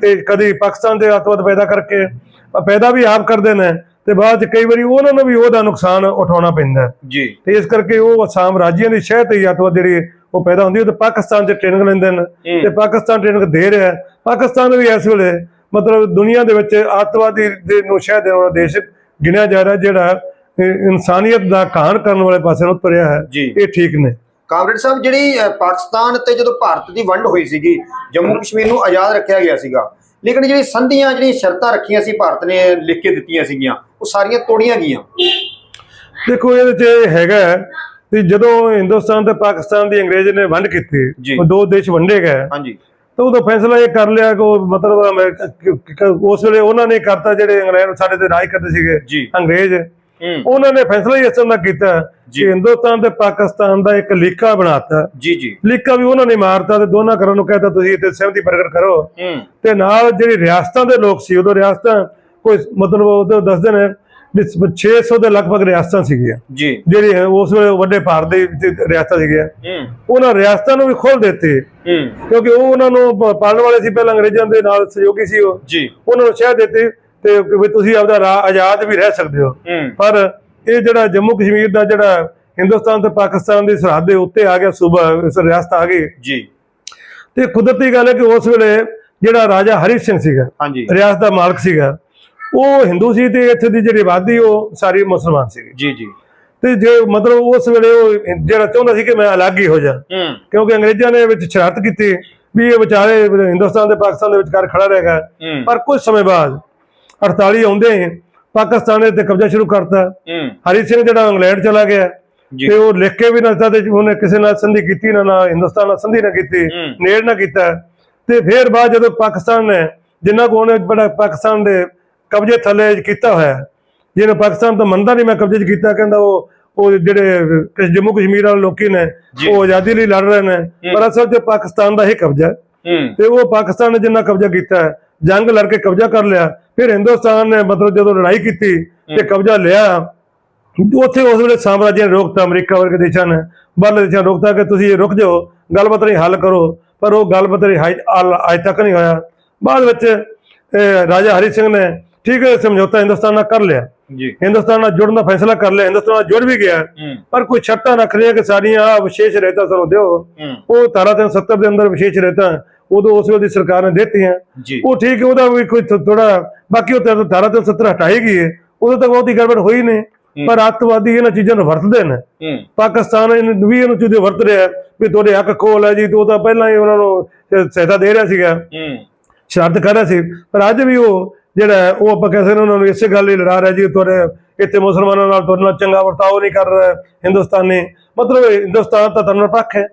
ਤੇ ਕਦੀ ਪਾਕਿਸਤਾਨ ਦੇ ਅੱਤਵਾਦ ਪੈਦਾ ਕਰਕੇ ਪੈਦਾ ਵੀ ਆਪ ਕਰਦੇ ਨੇ ਤੇ ਬਾਅਦ ਚ ਕਈ ਵਾਰੀ ਉਹਨਾਂ ਨੂੰ ਵੀ ਉਹਦਾ ਨੁਕਸਾਨ ਉਠਾਉਣਾ ਪੈਂਦਾ। ਜੀ। ਤੇ ਇਸ ਕਰਕੇ ਉਹ ਸਾਮਰਾਜੀਆਂ ਦੀ ਸ਼ਹਿ ਤੇ ਹੀ ਅੱਤਵਾਦ ਜਿਹੜੀ ਉਹ ਪੈਦਾ ਹੁੰਦੀ ਹੈ ਤੇ ਪਾਕਿਸਤਾਨ 'ਚ ਟ੍ਰੇਨਿੰਗ ਲੈਂਦੇ ਨੇ। ਤੇ ਪਾਕਿਸਤਾਨ ਟ੍ਰੇਨਿੰਗ ਦੇ ਰਿਹਾ ਹੈ। ਪਾਕਿਸਤਾਨ ਵੀ ਇਸ ਵੇਲੇ ਮਤਲਬ ਦੁਨੀਆ ਦੇ ਵਿੱਚ ਅੱਤਵਾਦੀ ਦੇ ਨੂੰ ਸ਼ਹਿ ਦੇਣ ਦੇਸ਼ ਗਿਣਿਆ ਜਾ ਰਿਹਾ ਜਿਹੜਾ ਇਨਸਾਨੀਅਤ ਦਾ ਘਾਣ ਕਰਨ ਵਾਲੇ ਪਾਸੇ ਨੂੰ ਤੁਰਿਆ ਹੈ। ਜੀ। ਇਹ ਠੀਕ ਨੇ। ਕਾਮਰੇਡ ਸਾਹਿਬ ਜਿਹੜੀ ਪਾਕਿਸਤਾਨ ਤੇ ਜਦੋਂ ਭਾਰਤ ਦੀ ਵੰਡ ਹੋਈ ਸੀਗੀ ਜੰਮੂ ਕਸ਼ਮੀਰ ਨੂੰ ਆਜ਼ਾਦ ਰੱਖਿਆ ਗਿਆ ਸੀਗਾ ਲੇਕਿਨ ਜਿਹੜੀ ਸੰਧੀਆਂ ਜਿਹੜੀਆਂ ਸ਼ਰਤਾਂ ਰੱਖੀਆਂ ਸੀ ਭਾਰਤ ਨੇ ਲਿਖ ਕੇ ਦਿੱਤੀਆਂ ਸੀਗੀਆਂ ਉਹ ਸਾਰੀਆਂ ਤੋੜੀਆਂ ਗਈਆਂ। ਦੇਖੋ ਇਹਦੇ 'ਚ ਹੈਗਾ ਕਿ ਜਦੋਂ ਹਿੰਦੁਸਤਾਨ ਤੇ ਪਾਕਿਸਤਾਨ ਦੀ ਅੰਗਰੇਜ਼ ਨੇ ਵੰਡ ਕੀਤੀ। ਉਹ ਦੋ ਦੇਸ਼ ਵੰਡੇ ਗਏ। ਹਾਂਜੀ। ਤਾਂ ਉਹਦਾ ਫੈਸਲਾ ਇਹ ਕਰ ਲਿਆ ਕਿ ਉਹ ਮਤਲਬ ਉਸ ਵੇਲੇ ਉਹਨਾਂ ਨੇ ਕਰਤਾ ਜਿਹੜੇ ਅੰਗਰੇਜ਼ ਸਾਡੇ ਤੇ ਰਾਜ ਕਰਦੇ ਸੀਗੇ ਅੰਗਰੇਜ਼। ਉਹਨਾਂ ਨੇ ਫੈਸਲਾ ਹੀ ਇਸ ਤਰ੍ਹਾਂ ਕੀਤਾ। ਕਿ ਹਿੰਦੁਸਤਾਨ ਤੇ ਪਾਕਿਸਤਾਨ ਦਾ ਇੱਕ ਲੀਕਾ ਬਣਾਤਾ। ਜੀ ਜੀ। ਲੀਕਾ ਵੀ ਉਹਨਾਂ ਨੇ ਮਾਰਤਾ ਤੇ ਦੋਨਾਂ ਘਰਾਂ ਨੂੰ ਕਹਿਤਾ ਤੁਸੀਂ ਇੱਥੇ ਸਹਿਮਤੀ ਪ੍ਰਗਟ ਕਰੋ। ਹੂੰ। ਤੇ ਨਾਲ ਜਿਹੜੀ ਰਿਆਸਤਾਂ ਦੇ ਲੋਕ ਸੀ ਉਦੋਂ ਰਿਆਸਤਾਂ ਕੋਈ ਮਤਲਬ ਉਹ ਦੱਸਦੇ ਨੇ ਵੀ 600 ਦੇ ਲਗਭਗ ਰਿਆਸਤਾਂ ਸੀਗੀਆਂ। ਜੀ। ਜਿਹੜੀ ਉਸ ਵੇਲੇ ਵੱਡੇ ਭਾਰਤ ਦੇ ਵਿੱਚ ਰਿਆਸਤਾਂ ਸੀਗੀਆਂ। ਹੂੰ। ਉਹਨਾਂ ਰਿਆਸਤਾਂ ਨੂੰ ਵੀ ਖੋਲ ਦਿੱਤੇ। ਕਿਉਂਕਿ ਉਹ ਉਹਨਾਂ ਨੂੰ ਪਾਲਣ ਵਾਲੇ ਸੀ ਪਹਿਲਾਂ ਅੰਗਰੇਜ਼ਾਂ ਦੇ ਨਾਲ ਸਹਿਯੋਗੀ ਸੀ ਉਹ। ਜੀ। ਉਹਨਾਂ ਨੂੰ ਸ਼ਹਿ ਦਿੱਤੇ। ਤੇ ਵੀ ਤੁਸੀਂ ਆਪਦਾ ਰਾ- ਆਜ਼ਾਦ ਵੀ ਰਹਿ ਸਕਦੇ ਹੋ। ਪਰ ਇਹ ਜਿਹੜਾ ਜੰਮੂ ਕਸ਼ਮੀਰ ਦਾ ਜਿਹੜਾ ਹਿੰਦੁਸਤਾਨ ਤੇ ਪਾਕਿਸਤਾਨ ਦੀ ਸਰਹੱਦ ਦੇ ਉੱਤੇ ਆ ਗਿਆ ਸੂਬਾ ਇਸ ਰਿਆਸਤ ਆ ਗਈ। ਜੀ। ਤੇ ਕੁਦਰਤੀ ਗੱਲ ਹੈ ਕਿ ਉਸ ਵੇਲੇ ਜਿਹੜਾ ਰਾਜਾ ਹਰੀ ਸਿੰਘ ਸੀਗਾ ਹਾਂਜੀ। ਰਿਆਸਤ ਦਾ ਮਾਲਕ ਸੀਗਾ ਉਹ ਹਿੰਦੂ ਸੀ ਤੇ ਇੱਥੇ ਦੀ ਜਿਹੜੀ ਆਬਾਦੀ ਉਹ ਸਾਰੀ ਮੁਸਲਮਾਨ ਸੀਗੀ। ਜੀ ਜੀ। ਤੇ ਜੇ ਮਤਲਬ ਉਸ ਵੇਲੇ ਉਹ ਜਿਹੜਾ ਚਾਹੁੰਦਾ ਸੀ ਕਿ ਮੈਂ ਅਲੱਗ ਹੀ ਹੋ ਜਾ ਕਿਉਂਕਿ ਅੰਗਰੇਜ਼ਾਂ ਨੇ ਵਿੱਚ ਸ਼ਰਤ ਕੀਤੀ ਵੀ ਇਹ ਵਿਚਾਰੇ ਹਿੰਦੁਸਤਾਨ ਤੇ ਪਾਕਿਸਤਾਨ ਦੇ ਵਿਚਕਾਰ ਖੜਾ ਰਹੇਗਾ ਪਰ ਕੁਝ ਸਮੇਂ ਬਾਅਦ 48 ਆਉਂਦੇ ਪਾਕਿਸਤਾਨ ਨੇ ਤੇ ਕਬਜ਼ਾ ਸ਼ੁਰੂ ਕਰਤਾ। ਹਰੀ ਸਿੰਘ ਜਿਹੜਾ ਇੰਗਲੈਂਡ ਚਲਾ ਗਿਆ ਤੇ ਉਹ ਲਿਖ ਕੇ ਵੀ ਨਾ ਦਿੱਤਾ ਤੇ ਉਹਨੇ ਕਿਸੇ ਨਾਲ ਸੰਧੀ ਕੀਤੀ ਨਾ ਨਾ ਹਿੰਦੁਸਤਾਨ ਨਾਲ ਸੰਧੀ ਨਾ ਕੀਤੀ। ਨੇੜ ਨਾ ਕੀਤਾ। ਤੇ ਫਿਰ ਬਾਅਦ ਜਦੋਂ ਪਾਕਿਸਤਾਨ ਨੇ ਜਿੰਨਾ ਕੋ ਉਹਨੇ ਬੜਾ ਪਾਕਿਸਤਾਨ ਦੇ ਕਬਜ਼ੇ ਥੱਲੇ ਕੀਤਾ ਹੋਇਆ ਜਿਹਨੇ ਪਾਕਿਸਤਾਨ ਤੋਂ ਮੰਨਦਾ ਨਹੀਂ ਮੈਂ ਕਬਜ਼ੇ 'ਚ ਕੀਤਾ ਕਹਿੰਦਾ ਉਹ ਉਹ ਜਿਹੜੇ ਜੰਮੂ ਕਸ਼ਮੀਰ ਵਾਲੇ ਲੋਕੀ ਨੇ। ਉਹ ਆਜ਼ਾਦੀ ਲਈ ਲੜ ਰਹੇ ਨੇ ਪਰ ਅਸਲ 'ਚ ਪਾਕਿਸਤਾਨ ਦਾ ਹੀ ਕਬਜ਼ਾ। ਤੇ ਉਹ ਪਾਕਿਸਤਾਨ ਨੇ ਜਿੰਨਾ ਕਬਜ਼ਾ ਕੀਤਾ ਜੰਗ ਲੜ ਕੇ ਕਬਜ਼ਾ ਕਰ ਲਿਆ ਫਿਰ ਹਿੰਦੁਸਤਾਨ ਨੇ ਮਤਲਬ ਜਦੋਂ ਲੜਾਈ ਕੀਤੀ ਤੇ ਕਬਜ਼ਾ ਲਿਆ ਉੱਥੇ ਉਸ ਵੇਲੇ ਸਾਮਰਾਜੀਆਂ ਨੇ ਰੋਕਤਾ ਅਮਰੀਕਾ ਵਰਗੇ ਦੇਸ਼ਾਂ ਨੇ ਬਾਹਰਲੇ ਦੇਸ਼ਾਂ ਰੋਕਤਾ ਕਿ ਤੁਸੀਂ ਇਹ ਰੁਕ ਜਾਓ ਗੱਲਬਾਤ ਨਹੀਂ ਹੱਲ ਕਰੋ। ਪਰ ਉਹ ਗੱਲਬਾਤ ਨਹੀਂ ਅੱਜ ਤੱਕ ਨਹੀਂ ਹੋਇਆ। ਬਾਅਦ ਵਿੱਚ ਰਾਜਾ ਹਰੀ ਸਿੰਘ ਨੇ ਠੀਕ ਹੈ ਸਮਝੌਤਾ ਹਿੰਦੁਸਤਾਨ ਨਾਲ ਕਰ ਲਿਆ। ਜੀ। ਹਿੰਦੁਸਤਾਨ ਨਾਲ ਜੁੜਨ ਦਾ ਫੈਸਲਾ ਕਰ ਲਿਆ ਹਿੰਦੁਸਤਾਨ ਨਾਲ ਜੁੜ ਵੀ ਗਿਆ। ਪਰ ਕੋਈ ਸ਼ਰਤਾਂ ਰੱਖ ਰਹੀਆਂ ਕਿ ਸਾਡੀਆਂ ਵਿਸ਼ੇਸ਼ ਰਹਿਤਾ ਸਾਨੂੰ ਦਿਓ। ਉਹ ਧਾਰਾ 370 ਦੇ ਅੰਦਰ ਵਿਸ਼ੇਸ਼ ਰਹਿਤਾ ਉਦੋਂ ਉਸ ਵੇਲੇ ਦੀ ਸਰਕਾਰ ਨੇ ਦਿੱਤੀਆਂ। ਉਹ ਠੀਕ ਹੈ ਉਹਦਾ ਵੀ ਕੋਈ ਥੋੜਾ ਬਾਕੀ ਉਹ ਤਾਂ ਧਾਰਾ 370 ਹਟਾਈ ਗਈ ਹੈ। ਉਦੋਂ ਤੱਕ ਬਹੁਤੀ ਗੜਬੜ ਹੋਈ ਨਹੀਂ। ਪਰ ਅੱਤਵਾਦੀ ਇਹਨਾਂ ਚੀਜ਼ਾਂ ਨੂੰ ਵਰਤਦੇ ਨੇ। ਪਾਕਿਸਤਾਨ ਇਹਨੂੰ ਵੀ ਇਹਨੂੰ ਚੀਜ਼ਾਂ ਵਰਤ ਰਿਹਾ ਵੀ ਤੁਹਾਡੇ ਹੱਕ ਖੋਲ ਹੈ ਜੀ ਤੂੰ ਤਾਂ ਪਹਿਲਾਂ ਹੀ ਉਹਨਾਂ ਨੂੰ ਸਹਾਇਤਾ ਦੇ ਰਿਹਾ ਸੀਗਾ। ਸ਼ਰਤ ਕਰ ਰਿਹਾ ਸੀ। ਪਰ ਅੱਜ ਵੀ ਉਹ ਜਿਹੜਾ ਉਹ ਆਪਾਂ ਕਹਿ ਸਕਦੇ ਹਾਂ ਉਹਨਾਂ ਨੂੰ ਇਸੇ ਗੱਲ ਲਈ ਲੜਾ ਰਿਹਾ ਜੀ ਤੁਹਾਡੇ ਇੱਥੇ ਮੁਸਲਮਾਨਾਂ ਨਾਲ ਤੁਹਾਡੇ ਨਾਲ ਚੰਗਾ ਵਰਤਾਓ ਨਹੀਂ ਕਰ ਰਿਹਾ ਹਿੰਦੁਸਤਾਨੀ। ਮਤਲਬ ਹਿੰਦੁਸਤਾਨ ਤਾਂ ਧਰਮ ਨਿਰਪੱਖ ਹੈ।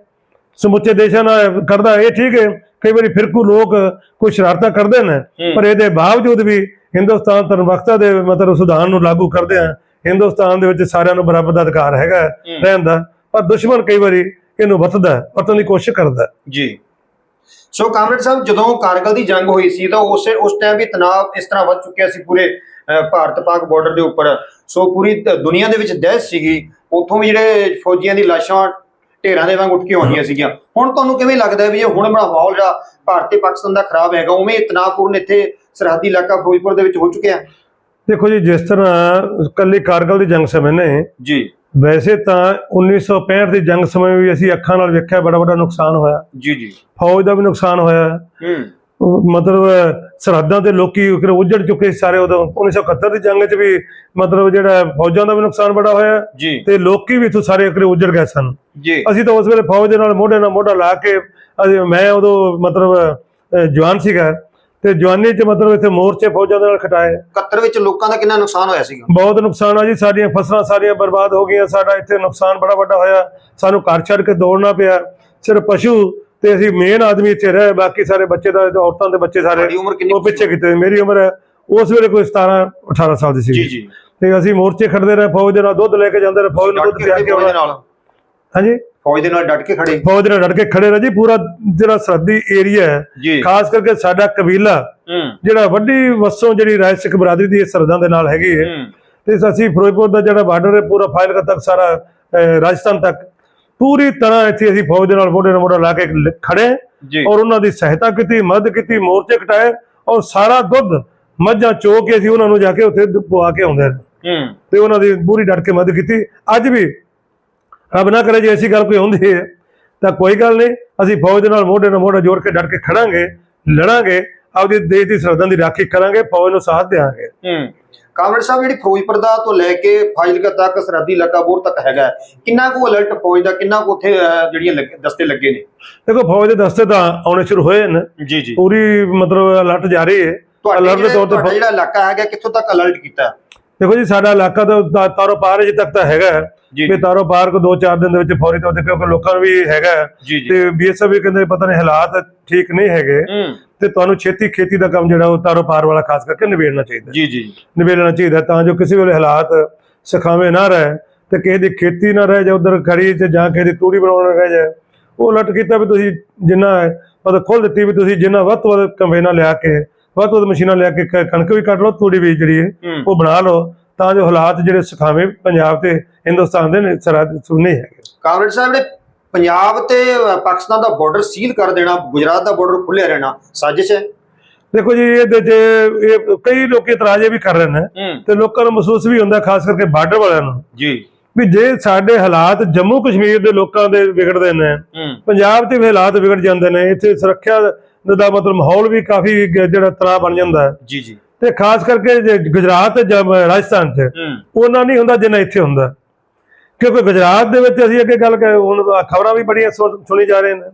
ਸਮੁੱਚੇ ਦੇਸ਼ਾਂ ਨਾਲ ਕਰਦਾ ਇਹ ਠੀਕ ਹੈ। ਕਈ ਵਾਰੀ ਫਿਰਕੂ ਲੋਕ ਕੋਈ ਸ਼ਰਾਰਤਾਂ ਕਰਦੇ ਨੇ ਪਰ ਇਹਦੇ ਬਾਵਜੂਦ ਵੀ ਹਿੰਦੁਸਤਾਨ ਧਰਮਵਕਤਾ ਦੇ ਮਤਲਬ ਸੁਧਾਰ ਨੂੰ ਲਾਗੂ ਕਰਦੇ ਆ ਹਿੰਦੁਸਤਾਨ ਦੇ ਵਿੱਚ ਸਾਰਿਆਂ ਨੂੰ ਬਰਾਬਰ ਦਾ ਅਧਿਕਾਰ ਹੈਗਾ ਰਹਿਣ ਦਾ ਪਰ ਦੁਸ਼ਮਣ ਕਈ ਵਾਰੀ ਇਹਨੂੰ ਵਰਤਦਾ ਹੈ, ਵਰਤਣ ਦੀ ਕੋਸ਼ਿਸ਼ ਕਰਦਾ। ਜੀ। ਸੋ ਕਾਮਰੇਡ ਸਾਹਿਬ ਜਦੋਂ ਕਾਰਗਲ ਦੀ ਜੰਗ ਹੋਈ ਸੀ ਤਾਂ ਉਸੇ ਉਸ ਟਾਈਮ ਵੀ ਤਣਾਅ ਇਸ ਤਰ੍ਹਾਂ ਵੱਧ ਚੁੱਕਿਆ ਸੀ ਪੂਰੇ ਅਹ, ਭਾਰਤ ਪਾਕ ਬਾਰਡਰ ਦੇ ਉੱਪਰ। ਸੋ ਪੂਰੀ ਦੁਨੀਆ ਦੇ ਵਿੱਚ ਦਹਿਸ਼ਤ ਸੀਗੀ ਉੱਥੋਂ ਵੀ ਜਿਹੜੇ ਫੌਜੀਆਂ ਦੀ ਲਾਸ਼ਾਂ ਢੇਰਾਂ ਦੇ ਵਾਂਗ ਉੱਠ ਕੇ ਆਉਂਦੀਆਂ ਸੀਗੀਆਂ। ਹੁਣ ਤੁਹਾਨੂੰ ਕਿਵੇਂ ਲੱਗਦਾ ਵੀ ਇਹ ਹੁਣ ਮਾਹੌਲ ਜਿਹੜਾ ਭਾਰਤ ਤੇ ਪਾਕਿਸਤਾਨ ਦਾ ਖਰਾਬ ਹੈਗਾ ਉਵੇਂ ਤਣਾਅਪੂਰਨ ਇੱਥੇ ਸਰਹੱਦੀ ਇਲਾਕਾ ਫਿਰੋਜ਼ਪੁਰ ਦੇ ਵਿੱਚ ਹੋ ਚੁੱਕਿਆ ਦੇਖੋ ਜੀ ਜਿਸ ਤਰ੍ਹਾਂ ਕੱਲੀ ਕਾਰਗਲ ਦੀ ਜੰਗ ਸਮੇਂ ਨੇ ਜੀ। ਵੈਸੇ ਤਾਂ 1965 ਦੀ ਜੰਗ ਸਮੇਂ ਵੀ ਅਸੀਂ ਅੱਖਾਂ ਨਾਲ ਵੇਖਿਆ ਬੜਾ ਵੱਡਾ ਨੁਕਸਾਨ ਹੋਇਆ। ਜੀ ਜੀ। ਫੌਜ ਦਾ ਵੀ ਨੁਕਸਾਨ ਹੋਇਆ। ਹੂੰ। ਮਤਲਬ ਸਰਹੱਦਾਂ ਦੇ ਲੋਕੀ ਕਿਤੇ ਉੱਜੜ ਚੁੱਕੇ ਸੀ ਸਾਰੇ ਉਦੋਂ। 1971 ਦੀ ਜੰਗ 'ਚ ਵੀ ਮਤਲਬ ਜਿਹੜਾ ਫੌਜਾਂ ਦਾ ਵੀ ਨੁਕਸਾਨ ਬੜਾ ਹੋਇਆ। ਤੇ ਲੋਕੀ ਵੀ ਇੱਥੋਂ ਸਾਰੇ ਕਿਤੇ ਉੱਜੜ ਗਏ ਸਨ। ਅਸੀਂ ਤਾਂ ਉਸ ਵੇਲੇ ਫੌਜ ਦੇ ਨਾਲ ਮੋਢੇ ਨਾਲ ਮੋਢਾ ਲਾ ਕੇ ਮੈਂ ਉਦੋਂ ਮਤਲਬ ਜਵਾਨ ਸੀਗਾ। ਤੇ ਜਵਾਨੀ 'ਚ ਮਤਲਬ ਇੱਥੇ ਮੋਰਚੇ ਫੌਜਾਂ ਦੇ ਨਾਲ ਖਟਾਏ। 71 ਵਿੱਚ ਲੋਕਾਂ ਦਾ ਕਿੰਨਾ ਨੁਕਸਾਨ ਹੋਇਆ ਸੀਗਾ? ਬਹੁਤ ਨੁਕਸਾਨ ਆ ਜੀ। ਸਾਡੀਆਂ ਫਸਲਾਂ ਸਾਰੀਆਂ ਬਰਬਾਦ ਹੋ ਗਈਆਂ। ਸਾਡਾ ਇੱਥੇ ਨੁਕਸਾਨ ਬੜਾ ਵੱਡਾ ਹੋਇਆ। ਸਾਨੂੰ ਘਰ ਛੱਡ ਕੇ ਦੌੜਨਾ ਪਿਆ। ਸਿਰਫ ਪਸ਼ੂ ਤੇ ਅਸੀਂ ਮੇਨ ਆਦਮੀ ਇੱਥੇ ਰਹੇ ਬਾਕੀ ਸਾਰੇ ਬੱਚੇ ਦਾ ਔਰਤਾਂ ਦੇ ਬੱਚੇ ਸਾਰੇ ਤੁਹਾਡੀ ਉਮਰ ਕਿੰਨੀ ਉਹ ਪਿੱਛੇ ਕੀਤੇ ਮੇਰੀ ਉਮਰ ਉਸ ਵੇਲੇ ਕੋਈ 17 18 ਸਾਲ ਦੀ ਸੀ। ਜੀ ਜੀ। ਤੇ ਅਸੀਂ ਮੋਰਚੇ ਖੜਦੇ ਰਹੇ ਫੌਜ ਦੇ ਨਾਲ ਦੁੱਧ ਲੈ ਕੇ ਜਾਂਦੇ ਰਹੇ ਫੌਜ ਨੂੰ ਦੁੱਧ ਪਿਆ ਕੇ ਫੌਜ ਦੇ ਆਉਣਾ ਨਾਲ? ਹਾਂਜੀ? ਫੌਜ ਦੇ ਨਾਲ ਡਟ ਕੇ ਖੜੇ ਫੌਜ ਦੇ ਨਾਲ ਡਟ ਕੇ ਖੜੇ ਰਹੇ ਜੀ ਪੂਰਾ ਜਿਹੜਾ ਸਰਹੱਦੀ ਏਰੀਆ ਹੈ ਖਾਸ ਕਰਕੇ ਸਾਡਾ ਕਬੀਲਾ ਜਿਹੜਾ ਵੱਡੀ ਵਸੋਂ ਜਿਹੜੀ ਰਾਜ ਸਿੱਖ ਬਰਾਦਰੀ ਦੀ ਸਰਹੱਦਾਂ ਦੇ ਨਾਲ ਹੈਗੀ ਹੈ। ਤੇ ਅਸੀਂ ਫਿਰੋਜ਼ਪੁਰ ਦਾ ਜਿਹੜਾ ਬਾਰਡਰ ਹੈ ਪੂਰਾ ਫਾਇਲਕਾ ਤੱਕ ਸਾਰਾ ਰਾਜਸਥਾਨ ਤੱਕ ਪੂਰੀ ਤਰ੍ਹਾਂ ਇੱਥੇ ਅਸੀਂ ਫੌਜ ਦੇ ਨਾਲ ਮੋਢੇ ਨਾਲ ਮੋਢਾ ਲਾ ਕੇ ਖੜੇ। ਔਰ ਉਹਨਾਂ ਦੀ ਸਹਾਇਤਾ ਕੀਤੀ ਮਦਦ ਕੀਤੀ ਮੋਰਚੇ ਕਟਾਏ ਔਰ ਸਾਰਾ ਦੁੱਧ ਮੱਝਾਂ ਚੋ ਕੇ ਅਸੀਂ ਉਹਨਾਂ ਨੂੰ ਜਾ ਕੇ ਉੱਥੇ ਪਵਾ ਕੇ ਆਉਂਦੇ ਤੇ ਉਹਨਾਂ ਦੀ ਪੂਰੀ ਡਟ ਕੇ ਮਦਦ ਕੀਤੀ। ਅੱਜ ਵੀ ਰੱਬ ਨਾ ਕਰੇ ਜੇ ਐਸੀ ਗੱਲ ਕੋਈ ਹੁੰਦੀ ਹੈ ਤਾਂ ਕੋਈ ਗੱਲ ਨਹੀਂ। ਅਸੀਂ ਫੌਜ ਦੇ ਨਾਲ ਮੋਢੇ ਨਾਲ ਮੋਢਾ ਜੋੜ ਕੇ ਡਟ ਕੇ ਖੜਾਂਗੇ ਲੜਾਂਗੇ। ਆਪਦੀ ਦੇਸ਼ ਦੀ ਸਰਹੱਦਾਂ ਦੀ ਰਾਖੀ ਕਰਾਂਗੇ ਫੌਜ ਨੂੰ ਸਾਥ ਦੇਵਾਂਗੇ। ਹੂੰ। ਕਾਮਰੇਡ ਸਾਹਿਬ ਜਿਹੜੀ ਫਿਰੋਜ਼ਪੁਰ ਦਾ ਤੋਂ ਲੈ ਕੇ ਫਾਜ਼ਿਲਕਾ ਤੱਕ ਸਰਹੱਦੀ ਇਲਾਕਾ ਬੋਰ ਤੱਕ ਹੈਗਾ ਕਿੰਨਾ ਕੁ ਅਲਰਟ ਫੌਜ ਦਾ ਕਿੰਨਾ ਕੁ ਉੱਥੇ ਜਿਹੜੀਆਂ ਦਸਤੇ ਲੱਗੇ ਨੇ? ਦੇਖੋ ਫੌਜ ਦੇ ਦਸਤੇ ਤਾਂ ਆਉਣੇ ਸ਼ੁਰੂ ਹੋਏ ਨੇ ਜੀ ਜੀ। ਪੂਰੀ ਮਤਲਬ ਅਲਰਟ ਜਾਰੀ ਹੈ। alert ਦੇ ਤੌਰ ਤੇ ਜਿਹੜਾ ਇਲਾਕਾ ਹੈਗਾ ਕਿੱਥੋਂ ਤੱਕ ਅਲਰਟ ਕੀਤਾ? ਦੇਖੋ ਜੀ ਸਾਡਾ ਇਲਾਕਾ ਤਾਂ ਤਾਰੋ ਪਾਰ ਅਜੇ ਤੱਕ ਤਾਂ ਹੈਗਾ। ਜੀ ਵੀ ਤਾਰੋ ਪਾਰ ਕੋ 2-4 ਦਿਨ ਦੇ ਵਿੱਚ ਫੌਰੀ ਤੌਰ ਤੇ ਕਿਉਂਕਿ ਲੋਕਾਂ ਨੂੰ ਵੀ ਹੈਗਾ। ਜੀ ਜੀ। ਤੇ ਬੀਐਸਐਫ ਵੀ ਕਹਿੰਦੇ ਪਤਾ ਨਹੀਂ ਹਾਲਾਤ ਠੀਕ ਨਹੀਂ ਹੈਗੇ। ਹੂੰ। ਤੇ ਤੁਹਾਨੂੰ ਛੇਤੀ ਖੇਤੀ ਦਾ ਕੰਮ ਜਿਹੜਾ ਉਹ ਤਾਰੋ ਪਾਰ ਵਾਲਾ ਖਾਸ ਕਰਕੇ ਨਿਬੇੜਨਾ ਚਾਹੀਦਾ। ਜੀ ਜੀ। ਨਿਬੇੜਨਾ ਚਾਹੀਦਾ ਤਾਂ ਜੋ ਕਿਸੇ ਵੇਲੇ ਹਾਲਾਤ ਸਖਾਵੇਂ ਨਾ ਰਹੇ ਤੇ ਕਿਸੇ ਦੀ ਖੇਤੀ ਨਾ ਰਹਿ ਜਾ ਉਧਰ ਖੜੀ ਤੇ ਜਾਂ ਕਿਸੇ ਦੀ ਤੂੜੀ ਬਣਾਉਣ ਨਾ ਰਹਿ। ਜਾਏ ਉਹ ਲਟ ਕੀਤਾ ਵੀ ਤੁਸੀਂ ਜਿੰਨਾ ਹੈ, ਮਤਲਬ ਖੋਲ ਦਿੱਤੀ ਵੀ ਤੁਸੀਂ ਜਿੰਨਾ ਵੱਧ ਤੋਂ ਵੱਧ ਕੰਬਾਈਨਾਂ ਲਿਆ ਕੇ ਵੱਧ ਤੋਂ ਵੱਧ ਮਸ਼ੀਨਾਂ ਲਿਆ ਕੇ ਕਣਕ ਵੀ ਕੱਢ ਲਓ ਤੂੜੀ ਵੀ ਜਿਹੜੀ ਹੈ ਉਹ ਬਣਾ ਲਓ ਤਾਂ ਜੋ ਹਾਲਾਤ ਜਿਹੜੇ ਸਖਾਵੇਂ ਪੰਜਾਬ ਤੇ ਹਿੰਦੁਸਤਾਨ ਦੇ ਨੇ ਸਰਹੱਦ ਸੁਣਨੇ ਹੈਗੇ। ਕਾਮਰੇਡ ਸਾਹਿਬ ਜਿਹੜੇ ਪੰਜਾਬ ਤੇ ਪਾਕਿਸਤਾਨ ਦਾ ਬਾਰਡਰ ਸੀਲ ਕਰ ਦੇਣਾ ਗੁਜਰਾਤ ਦਾ ਬਾਰਡਰ ਖੁੱਲਿਆ ਰਹਿਣਾ ਸਾਜ਼ਿਸ਼ ਹੈ? ਦੇਖੋ ਜੀ ਇਹਦੇ 'ਚ ਇਹ ਕਈ ਲੋਕ ਇਤਰਾਜ਼ ਵੀ ਕਰ ਰਹੇ ਨੇ ਤੇ ਲੋਕਾਂ ਨੂੰ ਮਹਿਸੂਸ ਵੀ ਹੁੰਦਾ ਖਾਸ ਕਰਕੇ ਬਾਰਡਰ ਵਾਲਿਆਂ ਨੂੰ। ਜੀ। ਵੀ ਜੇ ਸਾਡੇ ਹਾਲਾਤ ਜੰਮੂ ਕਸ਼ਮੀਰ ਦੇ ਲੋਕਾਂ ਦੇ ਵਿਗੜਦੇ ਨੇ ਪੰਜਾਬ 'ਚ ਵੀ ਹਾਲਾਤ ਵਿਗੜ ਜਾਂਦੇ ਨੇ ਇੱਥੇ ਸੁਰੱਖਿਆ ਦਾ ਮਤਲਬ ਮਾਹੌਲ ਵੀ ਕਾਫੀ ਜਿਹੜਾ ਤਣਾਅ ਬਣ ਜਾਂਦਾ ਹੈ। ਜੀ ਜੀ। ਤੇ ਖਾਸ ਕਰਕੇ ਗੁਜਰਾਤ ਤੇ ਰਾਜਸਥਾਨ 'ਚ ਉਹਨਾਂ ਨਹੀਂ ਹੁੰਦਾ ਜਿੰਨਾ ਇੱਥੇ ਹੁੰਦਾ। ਕਿਉਂਕਿ ਗੁਜਰਾਤ ਦੇ ਵਿੱਚ ਅਸੀਂ ਅੱਗੇ ਗੱਲ ਕਰ ਹੁਣ ਖਬਰਾਂ ਵੀ ਬੜੀਆਂ ਸੁਣ- ਜਾ ਰਹੀਆਂ ਨੇ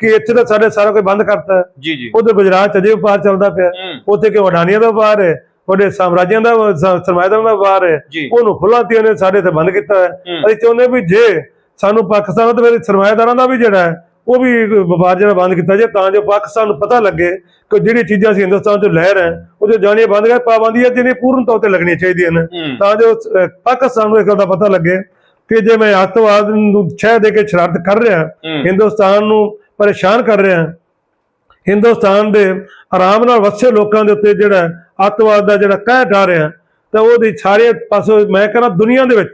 ਕਿ ਇੱਥੇ ਤਾਂ ਸਾਡੇ ਸਾਰਾ ਕੋਈ ਬੰਦ ਕਰਤਾ। ਜੀ ਜੀ। ਉਧਰ ਗੁਜਰਾਤ 'ਚ ਅਜੇ ਵਪਾਰ ਚੱਲਦਾ ਪਿਆ। ਉੱਥੇ ਕਿ ਅਡਾਨੀਆਂ ਦਾ ਵਪਾਰ ਹੈ ਉਹਦੇ ਸਾਮਰਾਜਿਆਂ ਦਾ ਸਰਮਾਇਦਾਰਾਂ ਦਾ ਵਪਾਰ ਹੈ ਉਹਨੂੰ ਖੁੱਲਾ ਤੀ ਉਹਨੇ ਸਾਡੇ ਤੇ ਬੰਦ ਕੀਤਾ ਹੈ। ਅਸੀਂ ਚਾਹੁੰਦੇ ਵੀ ਜੇ ਸਾਨੂੰ ਪਾਕਿਸਤਾਨ ਤੇ ਮੇਰੇ ਸਰਮਾਇਦਾਰਾਂ ਦਾ ਵੀ ਜਿਹੜਾ ਹੈ ਉਹ ਵੀ ਵਪਾਰ ਜਿਹੜਾ ਬੰਦ ਕੀਤਾ ਜੇ ਤਾਂ ਜੋ ਪਾਕਿਸਤਾਨ ਨੂੰ ਪਤਾ ਲੱਗੇ ਕਿ ਜਿਹੜੀ ਚੀਜ਼ਾਂ ਅਸੀਂ ਹਿੰਦੁਸਤਾਨ ਤੋਂ ਲੈ ਰਹੇ ਉਹ ਜੋ ਜਾਣੀਆਂ ਬੰਦ ਕਰ ਪਾਬੰਦੀਆਂ ਜਿਹੜੀਆਂ ਪੂਰਨ ਤੌਰ ਤੇ ਲੱਗਣੀਆਂ ਚਾਹੀਦੀਆਂ ਨੇ। ਤਾਂ ਜੋ ਪਾਕਿਸਤਾਨ ਨੂੰ ਇਸ ਗੱਲ ਦਾ ਪਤਾ ਲੱਗੇ ਕਿ ਜੇ ਮੈਂ ਅੱਤਵਾਦ ਨੂੰ ਛੇ ਦੇ ਕੇ ਸ਼ਰਾਰਤ ਕਰ ਰਿਹਾ ਹਿੰਦੁਸਤਾਨ ਨੂੰ ਪਰੇਸ਼ਾਨ ਕਰ ਰਿਹਾ ਹਿੰਦੁਸਤਾਨ ਦੇ ਆਰਾਮ ਨਾਲ ਵਸੇ ਲੋਕਾਂ ਦੇ ਉੱਤੇ ਜਿਹੜਾ ਅੱਤਵਾਦ ਦਾ ਜਿਹੜਾ ਕਹਿ ਡਾ ਰਿਹਾ ਤਾਂ ਉਹਦੀ ਸਾਰੇ ਪਾਸੋਂ ਮੈਂ ਕਹਿੰਦਾ ਦੁਨੀਆ ਦੇ ਵਿੱਚ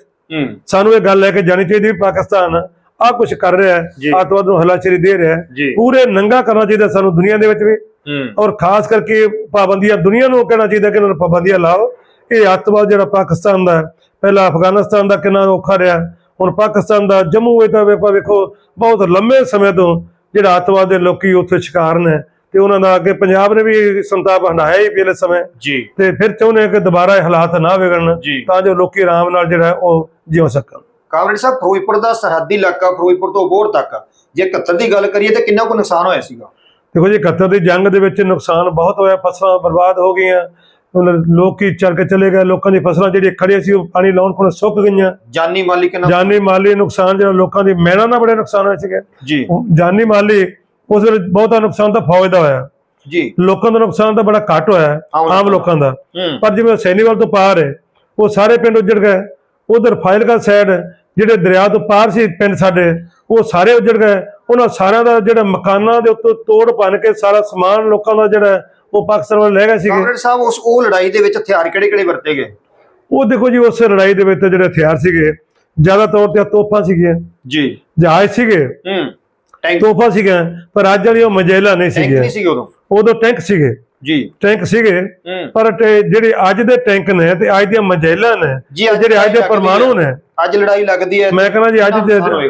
ਸਾਨੂੰ ਇਹ ਗੱਲ ਲੈ ਕੇ ਜਾਣੀ ਚਾਹੀਦੀ ਪਾਕਿਸਤਾਨ ਆ ਕੁਝ ਕਰ ਰਿਹਾ। ਹੈ ਅੱਤਵਾਦ ਨੂੰ ਹਲਾਚੇਰੀ ਦੇ ਰਿਹਾ ਹੈ ਪੂਰੇ ਨੰਗਾ ਕਰਨਾ ਚਾਹੀਦਾ ਸਾਨੂੰ ਦੁਨੀਆ ਦੇ ਵਿੱਚ ਵੀ। ਔਰ ਖਾਸ ਕਰਕੇ ਪਾਬੰਦੀਆਂ ਦੁਨੀਆ ਨੂੰ ਕਹਿਣਾ ਚਾਹੀਦਾ ਕਿ ਇਹਨਾਂ ਨੂੰ ਪਾਬੰਦੀਆਂ ਲਾਓ। ਇਹ ਅੱਤਵਾਦ ਜਿਹੜਾ ਪਾਕਿਸਤਾਨ ਦਾ ਹੈ, ਪਹਿਲਾਂ ਅਫਗਾਨਿਸਤਾਨ ਦਾ ਕਿੰਨਾ ਔਖਾ ਰਿਹਾ। ਹੁਣ ਪਾਕਿਸਤਾਨ ਦਾ ਜੰਮੂ ਵਿੱਚ ਤਾਂ ਵੇਖੋ ਵੇਖੋ ਬਹੁਤ ਲੰਮੇ ਸਮੇਂ ਤੋਂ ਜਿਹੜਾ ਅੱਤਵਾਦ ਦੇ ਲੋਕੀ ਉੱਥੇ ਸ਼ਿਕਾਰ ਨੇ ਤੇ ਉਹਨਾਂ ਦਾ ਅੱਗੇ ਪੰਜਾਬ ਨੇ ਵੀ ਸੰਤਾਪ ਹੰਡਾਇਆ ਹੀ ਪਹਿਲੇ ਸਮੇਂ। ਜੀ। ਤੇ ਫਿਰ ਚਾਹੁੰਦੇ ਕਿ ਦੁਬਾਰਾ ਇਹ ਹਾਲਾਤ ਨਾ ਵਿਗੜਨ ਜੀ। ਤਾਂ ਜੋ ਲੋਕੀ ਆਰਾਮ ਨਾਲ ਜਿਹੜਾ ਉਹ ਜਿਉ ਸਕਣ। ਕਾਮਰੇਡ ਸਾਹਿਬ ਫਿਰੋਜ਼ਪੁਰ ਦਾ ਸਰਹੱਦੀ ਇਲਾਕਾ ਫਿਰੋਜ਼ਪੁਰ ਤੋਂ ਬੋਰ ਤੱਕ। ਜੇ 71 ਦੀ ਗੱਲ ਕਰੀਏ ਤਾਂ ਕਿੰਨਾ ਕੁ ਨੁਕਸਾਨ ਹੋਇਆ ਸੀਗਾ? ਦੇਖੋ ਜੀ 71 ਦੀ ਜੰਗ ਦੇ ਵਿੱਚ ਨੁਕਸਾਨ ਬਹੁਤ ਹੋਇਆ ਫਸਲਾਂ ਬਰਬਾਦ ਹੋ ਗਈਆਂ। ਲੋਕੀ ਚੱਲ ਕੇ ਚਲੇ ਗਏ ਲੋਕਾਂ ਦੀ ਫਸਲਾਂ ਜਿਹੜੀਆਂ ਖੜੀਆਂ ਸੀ ਉਹ ਪਾਣੀ ਲਾਉਣ ਕੋਲ ਸੁੱਕ ਗਈਆਂ। ਜਾਨੀ ਮਾਲੀ ਕਿੰਨਾ ਜਾਨੀ ਮਾਲੀ ਨੁਕਸਾਨ ਜਿਹੜਾ ਲੋਕਾਂ ਦੀ ਮਿਹਨਤ ਨਾਲ ਬੜੇ ਨੁਕਸਾਨ ਹੋਏ ਸੀਗੇ। ਜੀ। ਜਾਨੀ ਮਾਲੀ ਉਸ ਵੇਲੇ ਬਹੁਤਾ ਨੁਕਸਾਨ ਤਾਂ ਫੌਜ ਦਾ ਹੋਇਆ। ਜੀ। ਲੋਕਾਂ ਦਾ ਨੁਕਸਾਨ ਤਾਂ ਬੜਾ ਘੱਟ ਹੋਇਆ ਆਮ ਲੋਕਾਂ ਦਾ। ਪਰ ਜਿਵੇਂ ਸੈਨੀਵਾਲ ਤੋਂ ਪਾਰ ਹੈ ਉਹ ਸਾਰੇ ਪਿੰਡ ਉੱਜੜ ਗਏ। ਉਧਰ ਫਾਇਲਕਾ ਸਾਈਡ ਜਿਹੜੇ ਦਰਿਆ ਤੋਂ ਪਾਰ ਸੀ ਪਿੰਡ ਸਾਡੇ ਉਹ ਸਾਰੇ ਉੱਜੜ ਗਏ। ਉਹਨਾਂ ਸਾਰਿਆਂ ਦਾ ਜਿਹੜਾ ਮਕਾਨਾਂ ਦੇ ਉੱਤੇ ਤੋੜ ਭੰਨ ਕੇ ਸਾਰਾ ਸਮਾਨ ਲੋਕਾਂ ਦਾ ਜਿਹੜਾ ਉਹ ਪਾਕਿਸਤਾਨ ਵੱਲ ਲੈ ਗਏ ਸੀਗੇ। ਕਾਮਰੇਡ ਸਾਹਿਬ ਉਸ ਉਹ ਲੜਾਈ ਦੇ ਵਿੱਚ ਹਥਿਆਰ ਕਿਹੜੇ ਕਿਹੜੇ ਵਰਤੇ ਗਏ? ਉਹ ਦੇਖੋ ਜੀ ਉਸ ਲੜਾਈ ਦੇ ਵਿੱਚ ਤਾਂ ਜਿਹੜੇ ਹਥਿਆਰ ਸੀਗੇ ਜ਼ਿਆਦਾ ਤੌਰ ਤੇ ਤੋਪਾਂ ਸੀਗੀਆਂ। ਜੀ। ਜਹਾਜ਼ ਸੀਗੇ। ਹੂੰ। ਟੈਂਕ ਤੋਪਾਂ ਸੀਗੀਆਂ ਪਰ ਅੱਜ ਵਾਲੀ ਉਹ ਮਜੈਲਾ ਨਹੀਂ ਟੈਂਕ ਸੀਗੇ ਨਹੀਂ ਸੀਗੇ ਉਦੋਂ? ਉਦੋਂ ਟੈਂਕ ਸੀਗੇ। ਜੀ। ਟੈਂਕ ਸੀਗੇ ਪਰ ਤੇ ਜਿਹੜੇ ਅੱਜ ਦੇ ਟੈਂਕ ਨੇ ਤੇ ਅੱਜ ਦੀਆਂ ਮਜੈਲਾਂ ਨੇ ਜੀ ਅੱਜ ਜਿਹੜੇ ਅੱਜ ਦੇ ਪਰਮਾਣੂ ਨੇ। ਅੱਜ ਲੜਾਈ ਲੱਗਦੀ ਹੈ ਮੈਂ ਕਹਿੰਦਾ ਜੀ ਅੱਜ?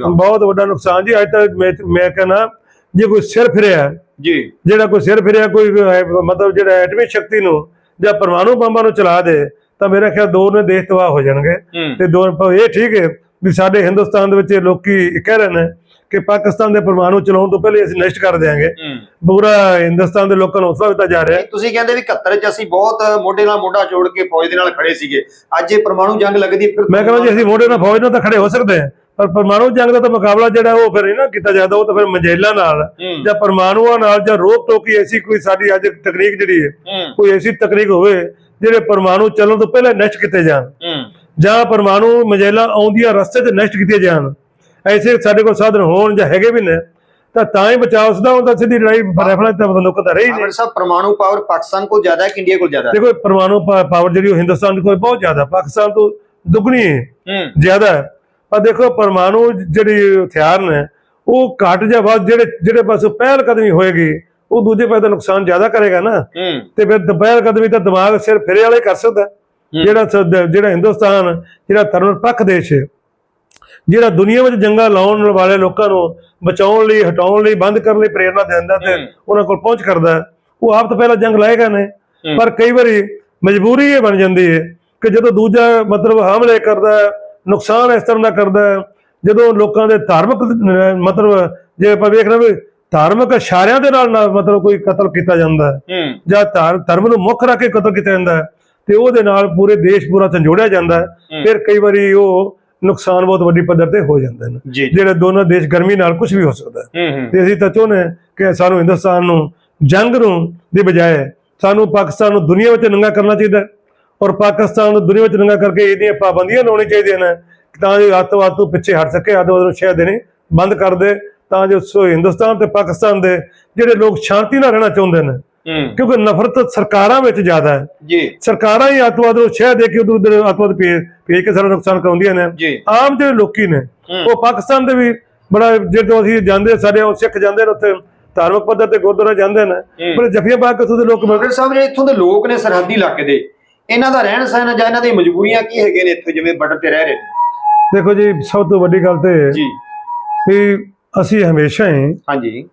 ਬਹੁਤ ਵੱਡਾ ਨੁਕਸਾਨ ਜੀ ਅੱਜ ਤੱਕ ਮੈਂ ਮੈਂ ਕਹਿੰਦਾ ਜੇ ਕੋਈ ਸਿਰ ਫਿਰਿਆ ਜੀ। ਜਿਹੜਾ ਕੋਈ ਸਿਰ ਫਿਰਿਆ ਕੋਈ ਮਤਲਬ ਜਿਹੜਾ ਐਟਮੀ ਸ਼ਕਤੀ ਨੂੰ ਜਾਂ ਪਰਮਾਣੂ ਬੰਬਾਂ ਨੂੰ ਚਲਾ ਦੇ ਤਾਂ ਮੇਰਾ ਖਿਆਲ ਦੋ ਨੇ ਦੇਸ਼ ਤਬਾਹ ਹੋ ਜਾਣਗੇ। ਤੇ ਦੋ ਇਹ ਠੀਕ ਹੈ ਵੀ ਸਾਡੇ ਹਿੰਦੁਸਤਾਨ ਦੇ ਵਿੱਚ ਇਹ ਲੋਕੀ ਕਹਿ ਰਹੇ ਨੇ ਕਿ ਪਾਕਿਸਤਾਨ ਦੇ ਪਰਮਾਣੂ ਚਲਾਉਣ ਤੋਂ ਪਹਿਲੇ ਅਸੀਂ ਨਸ਼ਟ ਕਰ ਦਿਆਂਗੇ। ਹੂੰ। ਪੂਰਾ ਹਿੰਦੁਸਤਾਨ ਦੇ ਲੋਕਾਂ ਨੂੰ ਹੌਸਲਾ ਦਿੱਤਾ ਜਾ ਰਿਹਾ ਤੁਸੀਂ ਕਹਿੰਦੇ ਵੀ 71 ਚ ਅਸੀਂ ਬਹੁਤ ਮੋਢੇ ਨਾਲ ਮੋਢਾ ਜੋੜ ਕੇ ਫੌਜ ਦੇ ਨਾਲ ਖੜੇ ਸੀਗੇ। ਅੱਜ ਇਹ ਪਰਮਾਣੂ ਜੰਗ ਲੱਗਦੀ ਫਿਰ ਮੈਂ ਕਹਿੰਦਾ ਜੀ ਅਸੀਂ ਮੋਢੇ ਨਾਲ ਫੌਜ ਨਾਲ ਤਾਂ ਖੜੇ ਹੋ ਸਕਦੇ ਹਾਂ। ਪਰ ਪਰਮਾਣੂ ਜੰਗ ਦਾ ਤਾਂ ਮੁਕਾਬਲਾ ਜਿਹੜਾ ਉਹ ਫਿਰ ਨਹੀਂ ਨਾ ਕੀਤਾ ਜਾਂਦਾ ਉਹ ਤਾਂ ਫਿਰ ਮਜੈਲਾਂ ਨਾਲ ਜਾਂ ਪਰਮਾਣੂਆਂ ਨਾਲ ਜਾਂ ਰੋਕ ਟੋਕੀ ਐਸੀ ਕੋਈ ਸਾਡੀ ਅੱਜ ਤਕਨੀਕ ਜਿਹੜੀ ਹੈ ਕੋਈ ਐਸੀ ਤਕਨੀਕ ਹੋਵੇ ਜਿਹੜੇ ਪਰਮਾਣੂ ਚੱਲਣ ਤੋਂ ਪਹਿਲਾਂ ਨਸ਼ਟ ਕੀਤੇ ਜਾਣ। ਜਾਂ ਪਰਮਾਣੂ ਮਜੈਲਾਂ ਆਉਂਦੀਆਂ ਰਸਤੇ 'ਚ ਨਸ਼ਟ ਕੀਤੀਆਂ ਜਾਣ। ਐਸੇ ਸਾਡੇ ਕੋਲ ਸਾਧਨ ਹੋਣ ਜਾਂ ਹੈਗੇ ਵੀ ਨੇ ਤਾਂ ਤਾਂ ਹੀ ਬਚਾਅ ਉਸਦਾ ਹੁੰਦਾ ਸਿੱਧੀ ਲੜਾਈ ਰਾਈਫਲਾਂ ਤਾਂ ਬੰਦੂਕ ਤਾਂ ਰਹੀ ਨਹੀਂ। ਸਾਹਿਬ ਪਰਮਾਣੂ ਪਾਵਰ ਪਾਕਿਸਤਾਨ ਕੋਲ ਜ਼ਿਆਦਾ ਹੈ ਕਿ ਇੰਡੀਆ ਕੋਲ ਜ਼ਿਆਦਾ ਹੈ? ਦੇਖੋ ਪਰਮਾਣੂ ਪਾਵਰ ਜਿਹੜੀ ਉਹ ਹਿੰਦੁਸਤਾਨ ਦੀ ਕੋਈ ਬਹੁਤ ਜ਼ਿਆਦਾ ਪਾਕਿਸਤਾਨ ਤੋਂ ਦੁੱਗਣੀ ਹੈ ਹੂੰ। ਜ਼ਿਆਦਾ ਹੈ। ਪਰ ਦੇਖੋ ਪਰਮਾਣੂ ਜਿਹੜੀ ਹਥਿਆਰ ਨੇ ਉਹ ਘੱਟ ਜਾਂ ਵੱਧ ਜਿਹੜੇ ਜਿਹੜੇ ਪਾਸੋਂ ਪਹਿਲ ਕਦਮੀ ਹੋਏਗੀ ਉਹ ਦੂਜੇ ਪਾਸੇ ਦਾ ਨੁਕਸਾਨ ਜ਼ਿਆਦਾ ਕਰੇਗਾ ਨਾ ਤੇ ਫਿਰ ਦੁਪਹਿਰ ਕਦਮੀ ਤਾਂ ਦਿਮਾਗ ਸਿਰ ਫਿਰੇ ਵਾਲੇ ਕਰ ਸਕਦਾ। ਜਿਹੜਾ ਜਿਹੜਾ ਹਿੰਦੁਸਤਾਨ ਜਿਹੜਾ ਧਰਮ ਪੱਖ ਦੇਸ਼ ਹੈ ਜਿਹੜਾ ਦੁਨੀਆ ਵਿੱਚ ਜੰਗਾਂ ਲਾਉਣ ਵਾਲੇ ਲੋਕਾਂ ਨੂੰ ਬਚਾਉਣ ਲਈ ਹਟਾਉਣ ਲਈ ਬੰਦ ਕਰਨ ਲਈ ਪ੍ਰੇਰਣਾ ਦਿੰਦਾ ਤੇ। ਉਹਨਾਂ ਕੋਲ ਪਹੁੰਚ ਕਰਦਾ। ਉਹ ਆਪ ਤਾਂ ਪਹਿਲਾਂ ਜੰਗ ਲਾਏਗਾ ਨੇ। ਪਰ ਕਈ ਵਾਰੀ ਮਜਬੂਰੀ ਇਹ ਬਣ ਜਾਂਦੀ ਹੈ ਕਿ ਜਦੋਂ ਦੂਜਾ ਮਤਲਬ ਹਮਲੇ ਕਰਦਾ ਨੁਕਸਾਨ ਇਸ ਤਰ੍ਹਾਂ ਦਾ ਕਰਦਾ ਹੈ, ਜਦੋਂ ਲੋਕਾਂ ਦੇ ਧਾਰਮਿਕ ਮਤਲਬ ਜੇ ਆਪਾਂ ਵੇਖ ਰਹੇ ਵੀ ਧਾਰਮਿਕ ਇਸ਼ਾਰਿਆਂ ਦੇ ਨਾਲ ਮਤਲਬ ਕੋਈ ਕਤਲ ਕੀਤਾ ਜਾਂਦਾ ਹੈ ਜਾਂ ਧਾਰ- ਧਰਮ ਨੂੰ ਮੁੱਖ ਰੱਖ ਕੇ ਕਤਲ ਕੀਤਾ ਜਾਂਦਾ ਹੈ ਤੇ ਉਹਦੇ ਨਾਲ ਪੂਰੇ ਦੇਸ਼ ਪੂਰਾ ਝੰਜੋੜਿਆ ਜਾਂਦਾ ਹੈ। ਫਿਰ ਕਈ ਵਾਰੀ ਉਹ ਨੁਕਸਾਨ ਬਹੁਤ ਵੱਡੀ ਪੱਧਰ ਤੇ ਹੋ ਜਾਂਦੇ ਨੇ। ਜਿਹੜੇ ਦੋਨੋਂ ਦੇਸ਼ ਗਰਮੀ ਨਾਲ ਕੁਝ ਵੀ ਹੋ ਸਕਦਾ ਤੇ ਅਸੀਂ ਤਾਂ ਚਾਹੁੰਦੇ ਕਿ ਸਾਨੂੰ ਹਿੰਦੁਸਤਾਨ ਨੂੰ ਜੰਗ ਨੂੰ ਦੀ ਬਜਾਏ ਸਾਨੂੰ ਪਾਕਿਸਤਾਨ ਨੂੰ ਦੁਨੀਆ ਵਿੱਚ ਨੰਗਾ ਕਰਨਾ ਚਾਹੀਦਾ ਔਰ ਪਾਕਿਸਤਾਨ ਨੂੰ ਦੁਨੀਆ ਵਿੱਚ ਨੰਗਾ ਕਰਕੇ ਇਹਦੀਆਂ ਪਾਬੰਦੀਆਂ ਲਾਉਣੀ ਚਾਹੀਦੀਆਂ ਨੇ ਤਾਂ ਜੋ ਅੱਤਵਾਦ ਤੋਂ ਪਿੱਛੇ ਹਟ ਸਕੇ ਅੱਤਵਾਦ ਨੂੰ ਸ਼ਹਿ ਦੇਣੀ ਬੰਦ ਕਰ ਦੇ ਤਾਂ ਜੋ ਸੋ ਹਿੰਦੁਸਤਾਨ ਤੇ ਪਾਕਿਸਤਾਨ ਦੇ ਜਿਹੜੇ ਲੋਕ ਸ਼ਾਂਤੀ ਨਾਲ ਰਹਿਣਾ ਚਾਹੁੰਦੇ ਨੇ ਕਿਉਂਕਿ ਨਫ਼ਰਤ ਸਰਕਾਰਾਂ ਵਿੱਚ ਜ਼ਿਆਦਾ ਹੈ। ਜੀ। ਸਰਕਾਰਾਂ ਹੀ ਅੱਤਵਾਦ ਨੂੰ ਸ਼ਹਿ ਦੇ ਕੇ ਉਧਰ ਉਧਰ ਅੱਤਵਾਦ ਭੇਜ ਕੇ ਸਾਰਾ ਨੁਕਸਾਨ ਕਰਾਉਂਦੀਆਂ ਨੇ। ਆਮ ਜਿਹੜੇ ਲੋਕੀ ਨੇ। ਉਹ ਪਾਕਿਸਤਾਨ ਦੇ ਵੀ ਬੜਾ ਜਦੋਂ ਅਸੀਂ ਜਾਂਦੇ ਸਾਡੇ ਉਹ ਸਿੱਖ ਜਾਂਦੇ ਨੇ ਉੱਥੇ ਧਾਰਮਿਕ ਪੱਧਰ ਤੇ ਗੁਰਦੁਆਰਾ ਜਾਂਦੇ ਨੇ। ਪਰ ਜਫੀਆਂ ਉੱਥੋਂ ਦੇ ਲੋਕ ਕਾਮਰੇਡ ਸਾਹਿਬ ਜਿਹੜੇ ਇੱਥੋਂ ਦੇ ਲੋਕ ਨੇ ਸਰਹੱਦੀ ਇਲਾਕੇ ਦੇ ਇਹਨਾਂ ਦਾ ਰਹਿਣ ਸਹਿਣ ਜਾਂ ਇਹਨਾਂ ਦੀ ਮਜਬੂਰੀਆਂ ਕੀ ਹੈਗੇ ਨੇ ਇੱਥੇ ਜਿਵੇਂ ਬਾਰਡਰ ਤੇ ਰਹਿ ਰਹੇ ਨੇ? ਦੇਖੋ ਜੀ ਸਭ ਤੋਂ ਵੱਡੀ ਗੱਲ ਤੇ ਇਹ ਜੀ। ਵੀ ਅਸੀਂ ਹਮੇਸ਼ਾ ਹੀ ਹਾਂਜੀ।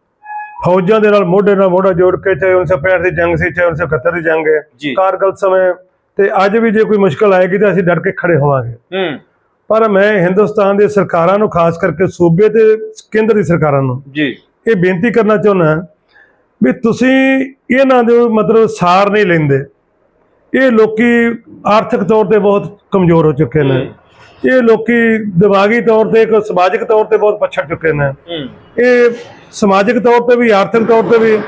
ਫੌਜਾਂ ਦੇ ਨਾਲ ਮੋਢੇ ਨਾਲ ਮੋਢਾ ਜੋੜ ਕੇ ਚਾਹੇ 1965 ਦੀ ਜੰਗ ਸੀ ਚਾਹੇ 1971 ਦੀ ਜੰਗ ਹੈ ਕਾਰਗਲ ਸਮੇਂ ਤੇ ਅੱਜ ਵੀ ਜੇ ਕੋਈ ਮੁਸ਼ਕਲ ਆਏਗੀ ਤਾਂ ਅਸੀਂ ਡਟ ਕੇ ਖੜੇ ਹੋਵਾਂਗੇ। ਹੂੰ। ਪਰ ਮੈਂ ਹਿੰਦੁਸਤਾਨ ਦੀ ਸਰਕਾਰਾਂ ਨੂੰ ਖਾਸ ਕਰਕੇ ਸੂਬੇ ਤੇ ਕੇਂਦਰ ਦੀ ਸਰਕਾਰਾਂ ਨੂੰ ਜੀ। ਇਹ ਬੇਨਤੀ ਕਰਨਾ ਚਾਹੁੰਦਾ ਵੀ ਤੁਸੀਂ ਇਹਨਾਂ ਦੇ ਮਤਲਬ ਸਾਰ ਨਹੀਂ ਲੈਂਦੇ। ਇਹ ਲੋਕੀ ਆਰਥਿਕ ਤੌਰ ਤੇ ਬਹੁਤ ਕਮਜ਼ੋਰ ਹੋ ਚੁੱਕੇ ਨੇ। ਇਹ ਲੋਕੀ ਦਿਮਾਗੀ ਤੌਰ ਤੇ ਇੱਕ ਸਮਾਜਿਕ ਤੌਰ ਤੇ ਬਹੁਤ ਪਛੜ ਚੁੱਕੇ ਨੇ। ਇਹ ਸਮਾਜਿਕ ਤੌਰ ਤੇ ਵੀ ਆਰਥਿਕ ਤੌਰ ਤੇ ਵੀ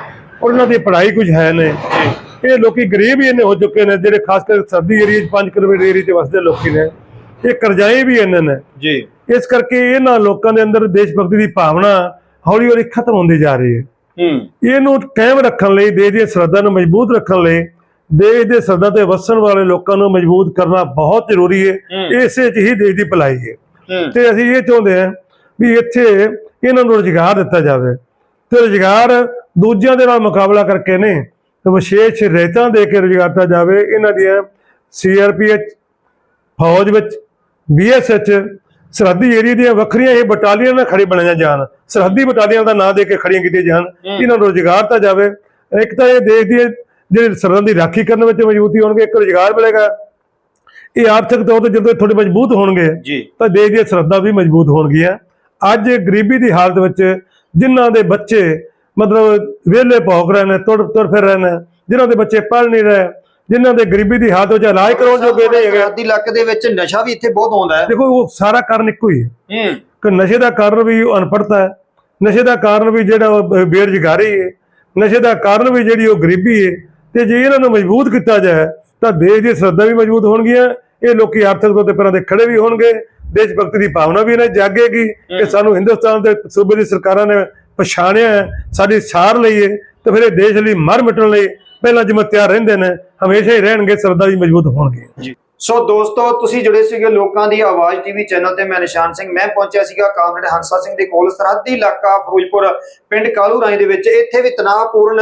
ਉਹਨਾਂ ਦੀ ਪੜ੍ਹਾਈ ਕੁਝ ਹੈ ਨੇ ਇਹ ਲੋਕੀ ਗਰੀਬ ਹੀ ਇੰਨੇ ਹੋ ਚੁੱਕੇ ਨੇ ਜਿਹੜੇ ਖਾਸ ਕਰਕੇ ਸਰਦੀ ਏਰੀਆ 'ਚ 5 ਕਿਲੋਮੀਟਰ ਏਰੀਆ 'ਚ ਵਸਦੇ ਲੋਕੀ ਨੇ। ਇਹ ਕਰਜ਼ਾਈ ਵੀ ਇੰਨੇ ਨੇ। ਜੀ। ਇਸ ਕਰਕੇ ਇਹਨਾਂ ਲੋਕਾਂ ਦੇ ਅੰਦਰ ਦੇਸ਼ ਭਗਤੀ ਦੀ ਭਾਵਨਾ ਹੌਲੀ ਹੌਲੀ ਖਤਮ ਹੁੰਦੀ ਜਾ ਰਹੀ ਹੈ। ਹੂੰ। ਇਹਨੂੰ ਕਾਇਮ ਰੱਖਣ ਲਈ ਦੇਸ਼ ਦੀ ਸਰਹੱਦਾਂ ਨੂੰ ਮਜ਼ਬੂਤ ਰੱਖਣ ਲਈ ਦੇਸ਼ ਦੇ ਸਰਹੱਦਾਂ ਤੇ ਵਸਣ ਵਾਲੇ ਲੋਕਾਂ ਨੂੰ ਮਜ਼ਬੂਤ ਕਰਨਾ ਬਹੁਤ ਜ਼ਰੂਰੀ ਹੈ। ਇਸੇ 'ਚ ਹੀ ਦੇਸ਼ ਦੀ ਭਲਾਈ ਹੈ। ਤੇ ਅਸੀਂ ਇਹ ਚਾਹੁੰਦੇ ਹਾਂ ਵੀ ਇੱਥੇ ਇਹਨਾਂ ਨੂੰ ਰੁਜ਼ਗਾਰ ਦਿੱਤਾ ਜਾਵੇ। ਤੇ ਰੁਜ਼ਗਾਰ ਦੂਜਿਆਂ ਦੇ ਨਾਲ ਮੁਕਾਬਲਾ ਕਰਕੇ ਨਹੀਂ ਤੇ ਵਿਸ਼ੇਸ਼ ਰੇਤਾਂ ਦੇ ਕੇ ਰੁਜ਼ਗਾਰ ਦਿੱਤਾ ਜਾਵੇ। ਇਹਨਾਂ ਦੀਆਂ ਸੀਆਰਪੀਐਚ ਫੌਜ ਵਿੱਚ ਬੀਐਸਐਚ ਸਰਹੱਦੀ ਏਰੀਆ ਦੀਆਂ ਵੱਖਰੀਆਂ ਇਹ ਬਟਾਲੀਅਨ ਨਾਲ ਖੜੀ ਬਣਾਈਆਂ ਜਾਣ। ਸਰਹੱਦੀ ਬਟਾਲੀਅਨ ਦਾ ਨਾਂ ਦੇ ਕੇ ਖੜੀਆਂ ਕੀਤੀਆਂ ਜਾਣ। ਇਹਨਾਂ ਨੂੰ ਰੁਜ਼ਗਾਰ ਦਿੱਤਾ ਜਾਵੇ। ਇੱਕ ਤਾਂ ਇਹ ਦੇਸ਼ ਦੀ ਜਿਹੜੇ ਸਰਹੱਦ ਦੀ ਰਾਖੀ ਕਰਨ ਵਿੱਚ ਮਜ਼ਬੂਤੀ ਹੋਣਗੇ ਇੱਕ ਰੁਜ਼ਗਾਰ ਮਿਲੇਗਾ। ਇਹ ਆਰਥਿਕ ਤੌਰ ਤੇ ਜਦੋਂ ਥੋੜੇ ਮਜ਼ਬੂਤ ਹੋਣਗੇ ਤਾਂ ਦੇਸ਼ ਦੀਆਂ ਸਰਹੱਦਾਂ ਵੀ ਮਜ਼ਬੂਤ ਹੋਣਗੀਆਂ। ਅੱਜ ਗਰੀਬੀ ਦੀ ਹਾਲਤ ਵਿੱਚ ਜਿਨ੍ਹਾਂ ਦੇ ਬੱਚੇ ਮਤਲਬ ਵਿਹਲੇ ਭੌਂਕ ਰਹੇ ਨੇ ਤੁਰ ਤੁਰ ਫਿਰ ਰਹੇ ਨੇ ਜਿਨ੍ਹਾਂ ਦੇ ਬੱਚੇ ਪੜ੍ਹ ਨਹੀਂ ਰਹੇ ਜਿਨ੍ਹਾਂ ਦੇ ਗਰੀਬੀ ਦੀ ਹਾਲਤ ਵਿੱਚ ਇਲਾਜ ਕਰਾਉਣ ਜੋਗੇ ਨਹੀਂ ਹੈਗੇ। ਸਰਹੱਦੀ ਇਲਾਕੇ ਦੇ ਵਿੱਚ ਨਸ਼ਾ ਵੀ ਇੱਥੇ ਬਹੁਤ ਆਉਂਦਾ ਹੈ। ਦੇਖੋ ਉਹ ਸਾਰਾ ਕਾਰਨ ਇੱਕੋ ਹੀ ਹੈ। ਕਿ ਨਸ਼ੇ ਦਾ ਕਾਰਨ ਵੀ ਉਹ ਅਨਪੜ੍ਹਤਾ ਹੈ ਨਸ਼ੇ ਦਾ ਕਾਰਨ ਵੀ ਜਿਹੜਾ ਬੇਰੁਜ਼ਗਾਰੀ ਹੈ ਨਸ਼ੇ ਦਾ ਕਾਰਨ ਵੀ ਜਿਹੜੀ ਉਹ ਗਰੀਬੀ ਹੈ ਤੇ ਜੇ ਇਹਨਾਂ ਨੂੰ ਮਜ਼ਬੂਤ ਕੀਤਾ ਜਾਏ ਤਾਂ ਦੇਸ਼ ਦੀ ਸਰਹੱਦਾਂ ਵੀ ਮਜ਼ਬੂਤ ਹੋਣਗੀਆਂ ਇਹ ਲੋਕੀ ਆਰਥਿਕ ਤੌਰ ਤੇ ਪੈਰਾਂ ਦੇ ਖੜੇ ਵੀ ਹੋਣਗੇ ਦੇਸ਼ ਭਗਤੀ ਦੀ ਭਾਵਨਾ ਵੀ ਇਹਨਾਂ ਜਾਗੇਗੀ ਕਿ ਸਾਨੂੰ ਹਿੰਦੁਸਤਾਨ ਦੇ ਸੂਬੇ ਦੀ ਸਰਕਾਰਾਂ ਨੇ ਪਛਾਣਿਆ ਹੈ, ਸਾਡੀ ਸਾਰ ਲਈਏ ਤੇ ਫਿਰ ਇਹ ਦੇਸ਼ ਲਈ ਮਰ ਮਿਟਣ ਲਈ ਪਹਿਲਾਂ ਜਿਵੇਂ ਤਿਆਰ ਰਹਿੰਦੇ ਨੇ ਹਮੇਸ਼ਾ ਹੀ ਰਹਿਣਗੇ ਸਰਹੱਦਾਂ ਵੀ ਮਜ਼ਬੂਤ ਹੋਣਗੇ ਜੀ। ਸੋ ਦੋਸਤੋ, ਤੁਸੀਂ ਜੁੜੇ ਸੀਗੇ ਲੋਕਾਂ ਦੀ ਆਵਾਜ਼ ਟੀਵੀ ਚੈਨਲ ਤੇ। ਮੈਂ ਨਿਸ਼ਾਨ ਸਿੰਘ, ਮੈਂ ਪਹੁੰਚਿਆ ਸੀਗਾ ਕਾਮਰੇਡ ਹੰਸਾ ਸਿੰਘ ਦੇ ਕੋਲ, ਸਰਹੱਦੀ ਇਲਾਕਾ ਫਿਰੋਜ਼ਪੁਰ, ਪਿੰਡ ਕਾਲੂ ਰਾਏ ਦੇ ਵਿੱਚ। ਇੱਥੇ ਵੀ ਤਣਾਅਪੂਰਨ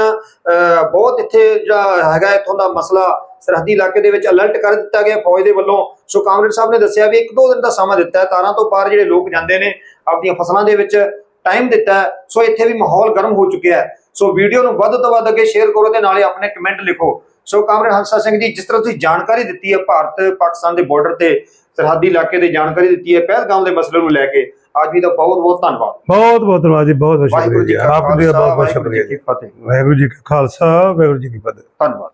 ਬਹੁਤ ਇੱਥੇ ਜਿਹੜਾ ਹੈਗਾ, ਇੱਥੋਂ ਦਾ ਮਸਲਾ ਸਰਹੱਦੀ ਇਲਾਕੇ ਦੇ ਵਿੱਚ ਅਲਰਟ ਕਰ ਦਿੱਤਾ ਗਿਆ। ਫੌਜ ਦੇ ਵੱਲੋਂ, ਸੋ ਕਾਮਰੇਡ ਸਾਹਿਬ ਨੇ ਦੱਸਿਆ ਵੀ ਇੱਕ ਦੋ ਦਿਨ ਦਾ ਸਮਾਂ ਦਿੱਤਾ ਹੈ। ਤਾਰਾਂ ਤੋਂ ਪਾਰ ਜਿਹੜੇ ਲੋਕ ਜਾਂਦੇ ਨੇ, ਆਪਣੀਆਂ ਫਸਲਾਂ ਦੇ ਵਿੱਚ ਟਾਈਮ ਦਿੱਤਾ ਸੋ ਇੱਥੇ ਵੀ ਮਾਹੌਲ ਗਰਮ ਹੋ ਚੁੱਕਿਆ ਹੈ। ਸੋ ਵੀਡੀਓ ਨੂੰ ਵੱਧ ਤੋਂ ਵੱਧ ਅੱਗੇ ਸ਼ੇਅਰ ਕਰੋ ਤੇ ਨਾਲੇ ਆਪਣੇ ਕਮੈਂਟ ਲਿਖੋ। ਸੋ ਕਾਮਰੇਡ ਹੰਸਾ ਸਿੰਘ ਜੀ ਜਿਸ ਤਰ੍ਹਾਂ ਤੁਸੀਂ ਜਾਣਕਾਰੀ ਦਿੱਤੀ ਹੈ ਭਾਰਤ ਪਾਕਿਸਤਾਨ ਦੇ ਬਾਰਡਰ ਤੇ ਸਰਹੱਦੀ ਇਲਾਕੇ ਦੀ ਜਾਣਕਾਰੀ ਦਿੱਤੀ ਹੈ ਪਹਿਲਗਾਮ ਦੇ ਮਸਲੇ ਨੂੰ ਲੈ ਕੇ ਅੱਜ ਵੀ ਦਾ ਬਹੁਤ ਬਹੁਤ ਧੰਨਵਾਦ। ਬਹੁਤ ਬਹੁਤ ਧੰਨਵਾਦ ਜੀ ਬਹੁਤ ਬਹੁਤ ਸ਼ੁਕਰੀਆ। ਆਪ ਜੀ ਦਾ ਬਹੁਤ ਬਹੁਤ ਸ਼ੁਕਰੀਆ ਵਾਹਿਗੁਰੂ ਜੀ ਕਾ ਖਾਲਸਾ ਵਾਹਿਗੁਰੂ ਜੀ ਕੀ ਫਤਿਹ। ਧੰਨਵਾਦ।